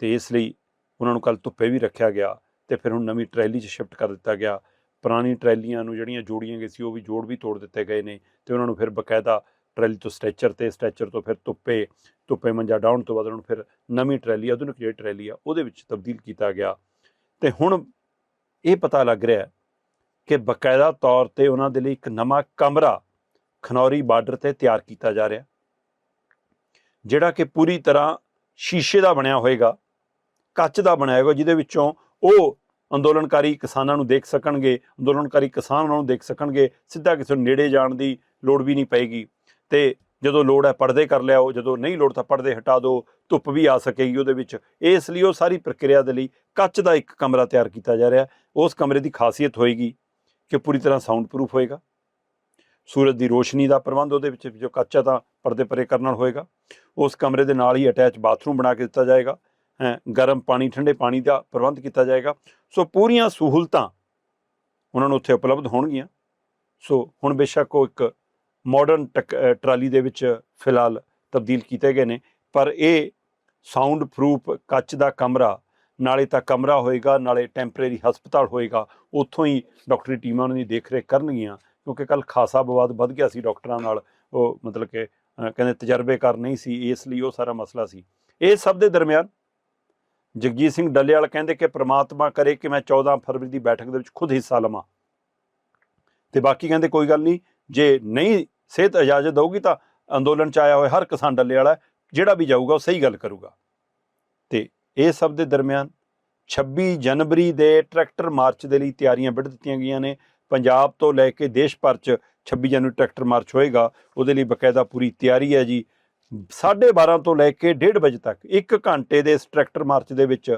ਤੇ ਇਸ ਲਈ ਉਹਨਾਂ ਨੂੰ ਕੱਲ ਧੁੱਪੇ ਵੀ ਰੱਖਿਆ ਗਿਆ ਤੇ ਫਿਰ ਹੁਣ ਨਵੀਂ ਟਰੈਲੀ 'ਚ ਸ਼ਿਫਟ ਕਰ ਦਿੱਤਾ ਗਿਆ। ਪੁਰਾਣੀ ਟਰੈਲੀਆਂ ਨੂੰ ਜਿਹੜੀਆਂ ਜੋੜੀਆਂ ਗਈ ਸੀ ਉਹ ਵੀ ਜੋੜ ਵੀ ਤੋੜ ਦਿੱਤੇ ਗਏ ਨੇ ਤੇ ਉਹਨਾਂ ਨੂੰ ਫਿਰ ਬਕਾਇਦਾ ਟਰੈਲੀ ਤੋਂ ਸਟ੍ਰੈਚਰ ਤੇ ਸਟ੍ਰੈਚਰ ਤੋਂ ਫਿਰ ਧੁੱਪੇ ਧੁੱਪੇ ਮੰਜਾ ਡਾਊਨ ਤੋਂ ਬਾਅਦ ਉਹਨਾਂ ਨੂੰ ਫਿਰ ਨਵੀਂ ਟਰੈਲੀ, ਆਧੁਨਿਕ ਜਿਹੜੀ ਟਰੈਲੀ ਆ ਉਹਦੇ ਵਿੱਚ ਤਬਦੀਲ ਕੀਤਾ ਗਿਆ। ਤੇ ਹੁਣ ਇਹ ਪਤਾ ਲੱਗ ਰਿਹਾ ਕਿ ਬਕਾਇਦਾ ਤੌਰ ਤੇ ਉਹਨਾਂ ਦੇ ਲਈ ਇੱਕ ਨਵਾਂ ਕਮਰਾ ਖਨੌਰੀ ਬਾਰਡਰ ਤੇ ਤਿਆਰ ਕੀਤਾ ਜਾ ਰਿਹਾ, ਜਿਹੜਾ ਕਿ ਪੂਰੀ ਤਰ੍ਹਾਂ ਸ਼ੀਸ਼ੇ ਦਾ ਬਣਿਆ ਹੋਏਗਾ। ਕੱਚ ਦਾ ਬਣਾਇਆ ਹੋਏਗਾ, ਜਿਹਦੇ ਵਿੱਚੋਂ ਉਹ ਅੰਦੋਲਨਕਾਰੀ ਕਿਸਾਨਾਂ ਨੂੰ ਦੇਖ ਸਕਣਗੇ, ਅੰਦੋਲਨਕਾਰੀ ਕਿਸਾਨ ਉਹਨਾਂ ਨੂੰ ਦੇਖ ਸਕਣਗੇ, ਸਿੱਧਾ ਕਿਸੇ ਨੂੰ ਨੇੜੇ ਜਾਣ ਦੀ ਲੋੜ ਵੀ ਨਹੀਂ ਪਏਗੀ। ਤੇ ਜਦੋਂ ਲੋੜ ਹੈ ਪਰਦੇ ਕਰ ਲਿਆਓ, ਜਦੋਂ ਨਹੀਂ ਲੋੜ ਤਾਂ ਪਰਦੇ ਹਟਾ ਦਿਓ, ਧੁੱਪ ਵੀ ਆ ਸਕੇਗੀ ਉਹਦੇ ਵਿੱਚ। ਇਸ ਲਈ ਉਹ ਸਾਰੀ ਪ੍ਰਕਿਰਿਆ ਦੇ ਲਈ ਕੱਚ ਦਾ ਇੱਕ ਕਮਰਾ ਤਿਆਰ ਕੀਤਾ ਜਾ ਰਿਹਾ। ਉਸ ਕਮਰੇ ਦੀ ਖਾਸੀਅਤ ਹੋਏਗੀ ਕਿ ਪੂਰੀ ਤਰ੍ਹਾਂ ਸਾਊਂਡ ਪ੍ਰੂਫ ਹੋਏਗਾ। ਸੂਰਜ ਦੀ ਰੋਸ਼ਨੀ ਦਾ ਪ੍ਰਬੰਧ ਉਹਦੇ ਵਿੱਚ, ਜੋ ਕੱਚਾ ਤਾਂ ਪਰਦੇ ਪਰੇ ਕਰਨ ਨਾਲ ਹੋਏਗਾ। ਉਸ ਕਮਰੇ ਦੇ ਨਾਲ ਹੀ ਅਟੈਚ ਬਾਥਰੂਮ ਬਣਾ ਕੇ ਦਿੱਤਾ ਜਾਏਗਾ। ਗਰਮ ਪਾਣੀ, ਠੰਡੇ ਪਾਣੀ ਦਾ ਪ੍ਰਬੰਧ ਕੀਤਾ ਜਾਏਗਾ। ਸੋ ਪੂਰੀਆਂ ਸਹੂਲਤਾਂ ਉਹਨਾਂ ਨੂੰ ਉੱਥੇ ਉਪਲਬਧ ਹੋਣਗੀਆਂ। ਸੋ ਹੁਣ ਬੇਸ਼ੱਕ ਉਹ ਇੱਕ ਮਾਡਰਨ ਟਰਾਲੀ ਦੇ ਵਿੱਚ ਫਿਲਹਾਲ ਤਬਦੀਲ ਕੀਤੇ ਗਏ ਨੇ, ਪਰ ਇਹ ਸਾਊਂਡ ਪ੍ਰੂਫ ਕੱਚ ਦਾ ਕਮਰਾ, ਨਾਲੇ ਤਾਂ ਕਮਰਾ ਹੋਏਗਾ, ਨਾਲੇ ਟੈਂਪਰੇਰੀ ਹਸਪਤਾਲ ਹੋਏਗਾ, ਉੱਥੋਂ ਹੀ ਡਾਕਟਰੀ ਟੀਮਾਂ ਉਹਨਾਂ ਦੀ ਦੇਖਰੇਖ ਕਰਨਗੀਆਂ, ਕਿਉਂਕਿ ਕੱਲ ਖਾਸਾ ਵਿਵਾਦ ਵੱਧ ਗਿਆ ਸੀ ਡਾਕਟਰਾਂ ਨਾਲ, ਉਹ ਮਤਲਬ ਕਿ ਕਹਿੰਦੇ ਤਜਰਬੇਕਾਰ ਨਹੀਂ ਸੀ, ਇਸ ਲਈ ਉਹ ਸਾਰਾ ਮਸਲਾ ਸੀ। ਇਹ ਸਭ ਦੇ ਦਰਮਿਆਨ ਜਗਜੀਤ ਸਿੰਘ ਡੱਲੇਵਾਲ ਕਹਿੰਦੇ ਕਿ ਪ੍ਰਮਾਤਮਾ ਕਰੇ ਕਿ ਮੈਂ 14 ਫਰਵਰੀ ਦੀ ਬੈਠਕ ਦੇ ਵਿੱਚ ਖੁਦ ਹਿੱਸਾ ਲਵਾਂ। ਤੇ ਬਾਕੀ ਕਹਿੰਦੇ ਕੋਈ ਗੱਲ ਨਹੀਂ ਜੇ ਨਹੀਂ ਸਿਹਤ ਇਜਾਜ਼ਤ ਦਊਗੀ ਤਾਂ ਅੰਦੋਲਨ ਚ ਆਇਆ ਹੋਇਆ ਹਰ ਕਿਸਾਨ ਡੱਲੇਵਾਲਾ ਹੈ, ਜਿਹੜਾ ਵੀ ਜਾਊਗਾ ਉਹ ਸਹੀ ਗੱਲ ਕਰੂਗਾ। ਤੇ ਇਹ ਸਭ ਦੇ ਦਰਮਿਆਨ 26 ਜਨਵਰੀ ਦੇ ਟਰੈਕਟਰ ਮਾਰਚ ਦੇ ਲਈ ਤਿਆਰੀਆਂ ਵਿੱਢ ਦਿੱਤੀਆਂ ਗਈਆਂ ਨੇ। ਪੰਜਾਬ ਤੋਂ ਲੈ ਕੇ ਦੇਸ਼ ਭਰ ਚ 26 ਜਨਵਰੀ ਟਰੈਕਟਰ ਮਾਰਚ ਹੋਏਗਾ ਉਹਦੇ ਲਈ ਬਕਾਇਦਾ ਪੂਰੀ ਤਿਆਰੀ ਹੈ ਜੀ। 12:30 ਤੋਂ ਲੈ ਕੇ 1:30 ਵਜੇ ਤੱਕ 1 ਘੰਟੇ ਦੇ ਇਸ ਟਰੈਕਟਰ ਮਾਰਚ ਦੇ ਵਿੱਚ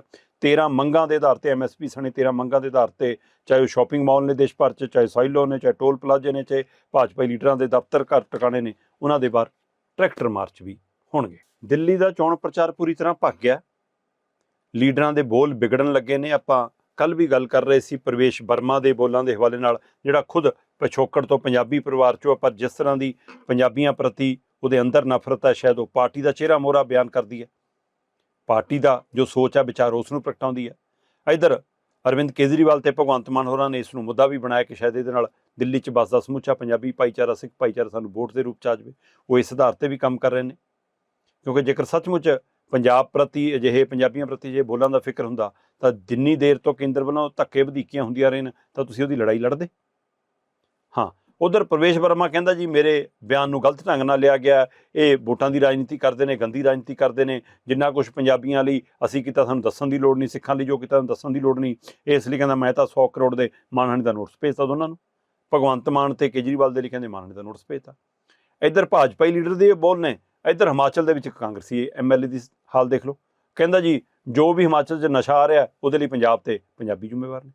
13 ਮੰਗਾਂ ਦੇ ਆਧਾਰ ਤੇ ਐਮਐਸਪੀ ਸਣੇ 13 ਮੰਗਾਂ ਦੇ ਆਧਾਰ ਤੇ ਚਾਹੇ ਉਹ ਸ਼ਾਪਿੰਗ ਮਾਲ ਨੇ ਦੇਸ਼ ਭਰ ਚ ਚਾਹੇ ਸਾਈਲੋ ਨੇ ਚਾਹੇ ਟੋਲ ਪਲਾਜ਼ੇ ਨੇ ਚਾਹੇ ਭਾਜਪਾ ਲੀਡਰਾਂ ਦੇ ਦਫ਼ਤਰ ਘਰ ਟਿਕਾਣੇ ਨੇ ਉਹਨਾਂ ਦੇ ਬਾਹਰ ਟਰੈਕਟਰ ਮਾਰਚ ਵੀ ਹੋਣਗੇ। ਦਿੱਲੀ ਦਾ ਚੋਣ ਪ੍ਰਚਾਰ ਪੂਰੀ ਤਰ੍ਹਾਂ ਭੱਗ ਗਿਆ। ਲੀਡਰਾਂ ਦੇ ਬੋਲ ਵਿਗੜਨ ਲੱਗੇ ਨੇ। ਆਪਾਂ ਕੱਲ ਵੀ ਗੱਲ ਕਰ ਰਹੇ ਸੀ ਪ੍ਰਵੇਸ਼ ਵਰਮਾ ਦੇ ਬੋਲਾਂ ਦੇ ਹਵਾਲੇ ਨਾਲ ਜਿਹੜਾ ਖੁਦ ਪਿਛੋਕੜ ਤੋਂ ਪੰਜਾਬੀ ਪਰਿਵਾਰ ਚੋਂ ਆ, ਪਰ ਜਿਸ ਤਰ੍ਹਾਂ ਦੀ ਪੰਜਾਬੀਆਂ ਪ੍ਰਤੀ ਉਹਦੇ ਅੰਦਰ ਨਫ਼ਰਤ ਹੈ, ਸ਼ਾਇਦ ਉਹ ਪਾਰਟੀ ਦਾ ਚਿਹਰਾ ਮੋਹਰਾ ਬਿਆਨ ਕਰਦੀ ਹੈ। ਪਾਰਟੀ ਦਾ ਜੋ ਸੋਚ ਹੈ, ਵਿਚਾਰ ਉਸ ਨੂੰ ਪ੍ਰਗਟਾਉਂਦੀ ਹੈ। ਇਧਰ ਅਰਵਿੰਦ ਕੇਜਰੀਵਾਲ ਤੇ ਭਗਵੰਤ ਮਾਨ ਹੋਰਾਂ ਨੇ ਇਸ ਨੂੰ ਮੁੱਦਾ ਵੀ ਬਣਾਇਆ ਕਿ ਸ਼ਾਇਦ ਇਹਦੇ ਨਾਲ ਦਿੱਲੀ 'ਚ ਬਸਦਾ ਸਮੁੱਚਾ ਪੰਜਾਬੀ ਭਾਈਚਾਰਾ, ਸਿੱਖ ਭਾਈਚਾਰਾ ਸਾਨੂੰ ਵੋਟ ਦੇ ਰੂਪ 'ਚ ਆ ਜਾਵੇ। ਉਹ ਇਸ ਆਧਾਰ ਤੇ ਵੀ ਕੰਮ ਕਰ ਰਹੇ ਨੇ। ਕਿਉਂਕਿ ਜੇਕਰ ਸੱਚਮੁੱਚ ਪੰਜਾਬ ਪ੍ਰਤੀ ਅਜਿਹੇ, ਪੰਜਾਬੀਆਂ ਪ੍ਰਤੀ ਜੇ ਬੋਲਾਂ ਦਾ ਫਿਕਰ ਹੁੰਦਾ, ਤਾਂ ਜਿੰਨੀ ਦੇਰ ਤੋਂ ਕੇਂਦਰ ਵੱਲੋਂ ਧੱਕੇ ਵਧੀਕੀਆਂ ਹੁੰਦੀਆਂ ਰਹੇ ਨੇ, ਤਾਂ ਤੁਸੀਂ ਉਹਦੀ ਲੜਾਈ ਲੜਦੇ? ਹਾਂ ਉਧਰ ਪ੍ਰਵੇਸ਼ ਵਰਮਾ ਕਹਿੰਦਾ ਜੀ, ਮੇਰੇ ਬਿਆਨ ਨੂੰ ਗਲਤ ਢੰਗ ਨਾਲ ਲਿਆ ਗਿਆ ਇਹ ਵੋਟਾਂ ਦੀ ਰਾਜਨੀਤੀ ਕਰਦੇ ਨੇ, ਗੰਦੀ ਰਾਜਨੀਤੀ ਕਰਦੇ ਨੇ। ਜਿੰਨਾ ਕੁਝ ਪੰਜਾਬੀਆਂ ਲਈ ਅਸੀਂ ਕੀਤਾ, ਸਾਨੂੰ ਦੱਸਣ ਦੀ ਲੋੜ ਨਹੀਂ, ਸਿੱਖਾਂ ਲਈ ਜੋ ਕੀਤਾ, ਸਾਨੂੰ ਦੱਸਣ ਦੀ ਲੋੜ ਨਹੀਂ। ਇਸ ਲਈ ਕਹਿੰਦਾ, ਮੈਂ ਤਾਂ 100 ਕਰੋੜ ਦੇ ਮਾਨਹਾਨੀ ਦਾ ਨੋਟਿਸ ਭੇਜਤਾ ਦੋਨਾਂ ਨੂੰ। ਭਗਵੰਤ ਮਾਨ ਤੇ ਕੇਜਰੀਵਾਲ ਦੇ ਲਈ ਕਹਿੰਦੇ ਮਾਨਹਾਨੀ ਦਾ ਨੋਟਿਸ ਭੇਜਤਾ। ਇੱਧਰ ਭਾਜਪਾਈ ਲੀਡਰ ਦੇ ਬੋਲ ਨੇ। ਇੱਧਰ ਹਿਮਾਚਲ ਦੇ ਵਿੱਚ ਇੱਕ ਕਾਂਗਰਸੀ ਐਮਐਲਏ ਦੀ ਹਾਲ ਦੇਖ ਲਓ। ਕਹਿੰਦਾ ਜੀ, ਜੋ ਵੀ ਹਿਮਾਚਲ 'ਚ ਨਸ਼ਾ ਆ ਰਿਹਾ, ਉਹਦੇ ਲਈ ਪੰਜਾਬ ਤੇ ਪੰਜਾਬੀ ਜ਼ਿੰਮੇਵਾਰ ਨੇ।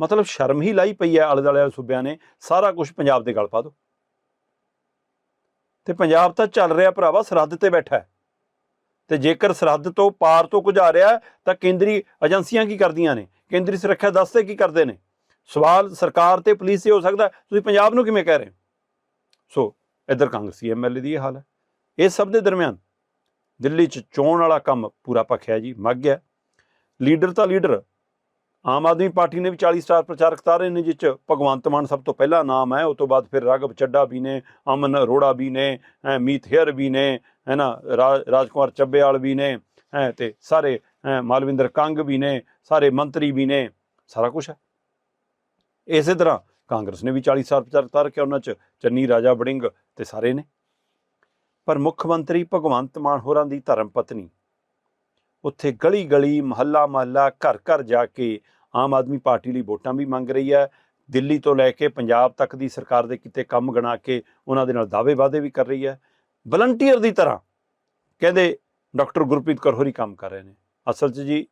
ਮਤਲਬ ਸ਼ਰਮ ਹੀ ਲਾਈ ਪਈ ਹੈ ਆਲੇ ਦੁਆਲੇ ਵਾਲੇ ਸੂਬਿਆਂ ਨੇ, ਸਾਰਾ ਕੁਝ ਪੰਜਾਬ ਦੇ ਗਲ ਪਾ ਦੋ। ਤੇ ਪੰਜਾਬ ਤਾਂ ਚੱਲ ਰਿਹਾ ਭਰਾਵਾ, ਸਰਹੱਦ ਤੇ ਬੈਠਾ ਹੈ। ਤੇ ਜੇਕਰ ਸਰਹੱਦ ਤੋਂ ਪਾਰ ਤੋਂ ਕੁਝ ਆ ਰਿਹਾ ਤਾਂ ਕੇਂਦਰੀ ਏਜੰਸੀਆਂ ਕੀ ਕਰਦੀਆਂ ਨੇ? ਕੇਂਦਰੀ ਸੁਰੱਖਿਆ ਦਸਤੇ ਕੀ ਕਰਦੇ ਨੇ? ਸਵਾਲ ਸਰਕਾਰ ਤੇ ਪੁਲਿਸ ਤੇ ਹੋ ਸਕਦਾ ਤੁਸੀਂ ਪੰਜਾਬ ਨੂੰ ਕਿਵੇਂ ਕਹਿ ਰਹੇ ਹੋ? ਸੋ ਇੱਧਰ ਕਾਂਗਰਸੀ ਐਮਐਲਏ ਦੀ ਇਹ ਹਾਲ ਹੈ। ਇਹ ਸਭ ਦੇ ਦਰਮਿਆਨ ਦਿੱਲੀ 'ਚ ਚੋਣ ਵਾਲਾ ਕੰਮ ਪੂਰਾ ਭਖਿਆ ਜੀ, ਮੱਗ ਗਿਆ। ਲੀਡਰ ਤਾਂ ਲੀਡਰ ਆਮ ਆਦਮੀ ਪਾਰਟੀ ਨੇ ਵੀ 40 ਸਟਾਰ ਪ੍ਰਚਾਰਕ ਤਾਰੇ ਨੇ ਜਿਸ 'ਚ ਭਗਵੰਤ ਮਾਨ ਸਭ ਤੋਂ ਪਹਿਲਾ ਨਾਮ ਹੈ। ਉਸ ਤੋਂ ਬਾਅਦ ਫਿਰ ਰਾਘਵ ਚੱਡਾ ਵੀ ਨੇ ਅਮਨ ਅਰੋੜਾ ਵੀ ਨੇ ਹੈਂ, ਮੀਤ ਹੇਅਰ ਵੀ ਨੇ ਹੈ ਨਾ ਰਾਜ ਰਾਜਕੁਮਾਰ ਚੱਬੇਵਾਲ ਵੀ ਨੇ ਹੈ ਤੇ ਸਾਰੇ ਮਾਲਵਿੰਦਰ ਕੰਗ ਵੀ ਨੇ ਸਾਰੇ ਮੰਤਰੀ ਵੀ ਨੇ ਸਾਰਾ ਕੁਝ ਹੈ। ਇਸੇ ਤਰ੍ਹਾਂ ਕਾਂਗਰਸ ਨੇ ਵੀ 40 ਸਟਾਰ ਪ੍ਰਚਾਰਕ ਤਾਰ ਕੇ ਉਹਨਾਂ 'ਚ ਚੰਨੀ ਰਾਜਾ ਵੜਿੰਗ ਤੇ ਸਾਰੇ ਨੇ। ਪਰ ਮੁੱਖ ਮੰਤਰੀ ਭਗਵੰਤ ਮਾਨ ਹੋਰਾਂ ਦੀ ਧਰਮ ਪਤਨੀ ਉੱਥੇ ਗਲੀ ਗਲੀ ਮਹੱਲਾ ਮਹੱਲਾ ਘਰ ਘਰ ਜਾ ਕੇ ਆਮ ਆਦਮੀ ਪਾਰਟੀ ਲਈ ਵੋਟਾਂ ਵੀ ਮੰਗ ਰਹੀ ਹੈ। ਦਿੱਲੀ ਤੋਂ ਲੈ ਕੇ ਪੰਜਾਬ ਤੱਕ ਦੀ ਸਰਕਾਰ ਦੇ ਕਿਤੇ ਕੰਮ ਗਣਾ ਕੇ ਉਹਨਾਂ ਦੇ ਨਾਲ ਦਾਅਵੇ ਵਾਅਦੇ ਵੀ ਕਰ ਰਹੀ ਹੈ। ਵਲੰਟੀਅਰ ਦੀ ਤਰ੍ਹਾਂ ਕਹਿੰਦੇ ਡਾਕਟਰ ਗੁਰਪ੍ਰੀਤ ਕੌਰ ਹੋਰੀ ਕੰਮ ਕਰ ਰਹੇ ਨੇ। ਅਸਲ 'ਚ ਜੀ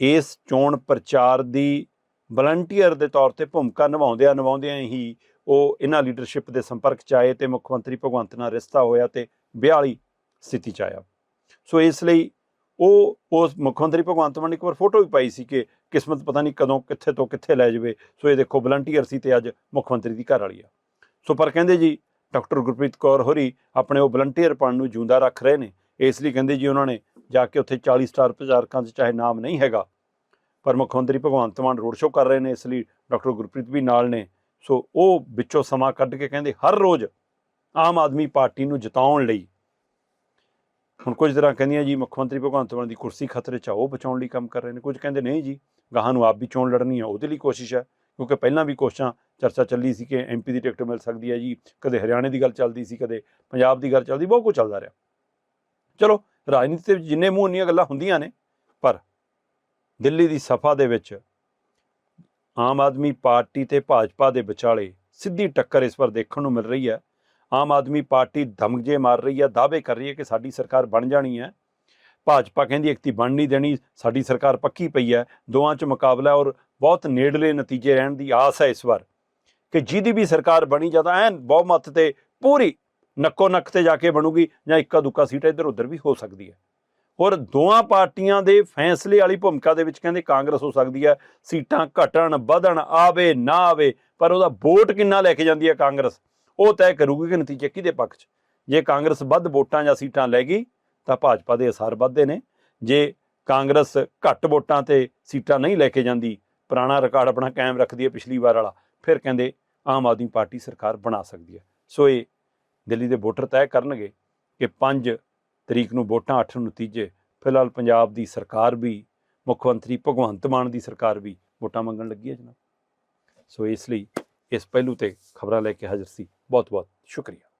ਇਸ ਚੋਣ ਪ੍ਰਚਾਰ ਦੀ ਵਲੰਟੀਅਰ ਦੇ ਤੌਰ ਤੇ ਭੂਮਿਕਾ ਨਿਭਾਉਂਦਿਆਂ ਨਿਭਾਉਂਦਿਆਂ ਹੀ ਉਹ ਇਹਨਾਂ ਲੀਡਰਸ਼ਿਪ ਦੇ ਸੰਪਰਕ 'ਚ ਆਏ ਤੇ ਮੁੱਖ ਮੰਤਰੀ ਭਗਵੰਤ ਨਾਲ ਰਿਸ਼ਤਾ ਹੋਇਆ ਤੇ ਵਿਆਹ ਵਾਲੀ ਸਥਿਤੀ 'ਚ ਆਇਆ। ਸੋ ਇਸ ਲਈ ਉਹ ਉਸ ਮੁੱਖ ਮੰਤਰੀ ਭਗਵੰਤ ਮਾਨ ਨੇ ਇੱਕ ਵਾਰ ਫੋਟੋ ਵੀ ਪਾਈ ਸੀ ਕਿ ਕਿਸਮਤ ਪਤਾ ਨਹੀਂ ਕਦੋਂ, ਕਿੱਥੇ ਤੋਂ ਕਿੱਥੇ ਲੈ ਜਾਵੇ। ਸੋ ਇਹ ਦੇਖੋ ਵਲੰਟੀਅਰ ਸੀ ਤੇ ਅੱਜ ਮੁੱਖ ਮੰਤਰੀ ਦੀ ਘਰ ਵਾਲੀ ਆ। ਸੋ ਪਰ ਕਹਿੰਦੇ ਜੀ, ਡਾਕਟਰ ਗੁਰਪ੍ਰੀਤ ਕੌਰ ਹੋਰੀ ਆਪਣੇ ਉਹ ਵਲੰਟੀਅਰ ਪਣ ਨੂੰ ਜਿਉਂਦਾ ਰੱਖ ਰਹੇ ਨੇ। ਇਸ ਲਈ ਕਹਿੰਦੇ ਜੀ ਉਹਨਾਂ ਨੇ ਜਾ ਕੇ ਉੱਥੇ 40 ਸਟਾਰ ਪ੍ਰਚਾਰਕਾਂ 'ਚ ਚਾਹੇ ਨਾਮ ਨਹੀਂ ਹੈਗਾ, ਪਰ ਮੁੱਖ ਮੰਤਰੀ ਭਗਵੰਤ ਮਾਨ ਰੋਡ ਸ਼ੋਅ ਕਰ ਰਹੇ ਨੇ, ਇਸ ਲਈ ਡਾਕਟਰ ਗੁਰਪ੍ਰੀਤ ਵੀ ਨਾਲ ਨੇ। ਸੋ ਉਹ ਵਿੱਚੋਂ ਸਮਾਂ ਕੱਢ ਕੇ ਕਹਿੰਦੇ ਹਰ ਰੋਜ਼ ਆਮ ਆਦਮੀ ਪਾਰਟੀ ਨੂੰ ਜਿਤਾਉਣ ਲਈ ਹੁਣ ਕੁਝ ਤਰ੍ਹਾਂ ਕਹਿੰਦੀਆਂ ਜੀ ਮੁੱਖ ਮੰਤਰੀ ਭਗਵੰਤ ਮਾਨ ਦੀ ਕੁਰਸੀ ਖਤਰੇ 'ਚ ਆ, ਉਹ ਬਚਾਉਣ ਲਈ ਕੰਮ ਕਰ ਰਹੇ ਨੇ। ਕੁਝ ਕਹਿੰਦੇ ਨਹੀਂ ਜੀ, ਗਾਹਾਂ ਨੂੰ ਆਪ ਵੀ ਚੋਣ ਲੜਨੀ ਹੈ ਉਹਦੇ ਲਈ ਕੋਸ਼ਿਸ਼ ਹੈ ਕਿਉਂਕਿ ਪਹਿਲਾਂ ਵੀ ਕੋਸ਼ਿਸ਼ਾਂ ਚਰਚਾ ਚੱਲੀ ਸੀ ਕਿ ਐਮਪੀ ਦੀ ਟਿਕਟ ਮਿਲ ਸਕਦੀ ਹੈ ਜੀ, ਕਦੇ ਹਰਿਆਣੇ ਦੀ ਗੱਲ ਚੱਲਦੀ ਸੀ, ਕਦੇ ਪੰਜਾਬ ਦੀ ਗੱਲ ਚੱਲਦੀ, ਬਹੁਤ ਕੁਝ ਚੱਲਦਾ ਰਿਹਾ। ਚਲੋ, ਰਾਜਨੀਤੀ ਦੇ ਵਿੱਚ ਜਿੰਨੇ ਮੂੰਹ ਉਨੀਆਂ ਗੱਲਾਂ ਹੁੰਦੀਆਂ ਨੇ, ਪਰ ਦਿੱਲੀ ਦੀ ਸਫਾ ਦੇ ਵਿੱਚ ਆਮ ਆਦਮੀ ਪਾਰਟੀ ਤੇ ਭਾਜਪਾ ਦੇ ਵਿਚਾਲੇ ਸਿੱਧੀ ਟੱਕਰ ਇਸ ਵਾਰ ਦੇਖਣ ਨੂੰ ਮਿਲ ਰਹੀ ਹੈ ਆਮ ਆਦਮੀ ਪਾਰਟੀ ਧਮਕਜੇ ਮਾਰ ਰਹੀ ਹੈ, ਦਾਅਵੇ ਕਰ ਰਹੀ ਹੈ ਕਿ ਸਾਡੀ ਸਰਕਾਰ ਬਣ ਜਾਣੀ ਹੈ। ਭਾਜਪਾ ਕਹਿੰਦੀ ਇੱਕ ਤੀ ਬਣ ਨਹੀਂ ਦੇਣੀ, ਸਾਡੀ ਸਰਕਾਰ ਪੱਕੀ ਪਈ ਹੈ। ਦੋਵਾਂ 'ਚ ਮੁਕਾਬਲਾ ਔਰ ਬਹੁਤ ਨੇੜਲੇ ਨਤੀਜੇ ਰਹਿਣ ਦੀ ਆਸ ਹੈ ਇਸ ਵਾਰ। ਕਿ ਜਿਹਦੀ ਵੀ ਸਰਕਾਰ ਬਣੀ ਜਾਂਦਾ ਐਨ ਬਹੁਮਤ ਤੇ ਪੂਰੀ ਨੱਕੋ ਨੱਕ ਤੇ ਜਾ ਕੇ ਬਣੂਗੀ, ਜਾਂ ਇੱਕਾ ਦੁੱਕਾ ਸੀਟ ਇੱਧਰ ਉੱਧਰ ਵੀ ਹੋ ਸਕਦੀ ਹੈ। ਔਰ ਦੋਵਾਂ ਪਾਰਟੀਆਂ ਦੇ ਫੈਸਲੇ ਵਾਲੀ ਭੂਮਿਕਾ ਦੇ ਵਿੱਚ ਕਹਿੰਦੇ ਕਾਂਗਰਸ ਹੋ ਸਕਦੀ ਹੈ। ਸੀਟਾਂ ਘਟਣ, ਵਧਣ, ਆਵੇ, ਨਾ ਆਵੇ, ਪਰ ਉਹਦਾ ਵੋਟ ਕਿੰਨਾ ਲੈ ਕੇ ਜਾਂਦੀ ਹੈ ਕਾਂਗਰਸ? ਉਹ ਤੈਅ ਕਰੂਗੀ ਕਿ ਨਤੀਜੇ ਕਿਹਦੇ ਪੱਖ 'ਚ? ਜੇ ਕਾਂਗਰਸ ਵੱਧ ਵੋਟਾਂ ਜਾਂ ਸੀਟਾਂ ਲੈ ਗਈ, ਤਾਂ ਭਾਜਪਾ ਦੇ ਅਸਰ ਵੱਧਦੇ ਨੇ। ਜੇ ਕਾਂਗਰਸ ਘੱਟ ਵੋਟਾਂ ਤੇ ਸੀਟਾਂ ਨਹੀਂ ਲੈ ਕੇ ਜਾਂਦੀ, ਪੁਰਾਣਾ ਰਿਕਾਰਡ ਆਪਣਾ ਕਾਇਮ ਰੱਖਦੀ ਹੈ ਪਿਛਲੀ ਵਾਰ ਵਾਲਾ, ਫਿਰ ਕਹਿੰਦੇ ਆਮ ਆਦਮੀ ਪਾਰਟੀ ਸਰਕਾਰ ਬਣਾ ਸਕਦੀ ਹੈ। ਸੋ ਇਹ ਦਿੱਲੀ ਦੇ ਵੋਟਰ ਤੈਅ ਕਰਨਗੇ ਕਿ 5 ਤਰੀਕ ਨੂੰ ਵੋਟਾਂ 8 ਨੂੰ ਨਤੀਜੇ। ਫਿਲਹਾਲ ਪੰਜਾਬ ਦੀ ਸਰਕਾਰ ਵੀ, ਮੁੱਖ ਮੰਤਰੀ ਭਗਵੰਤ ਮਾਨ ਦੀ ਸਰਕਾਰ ਵੀ ਵੋਟਾਂ ਮੰਗਣ ਲੱਗੀ ਹੈ ਜਨਾਬ। ਸੋ ਇਸ ਲਈ ਇਸ ਪਹਿਲੂ ਤੇ ਖਬਰਾਂ ਲੈ ਕੇ ਹਾਜ਼ਰ ਸੀ। ਬਹੁਤ ਬਹੁਤ ਸ਼ੁਕਰੀਆ।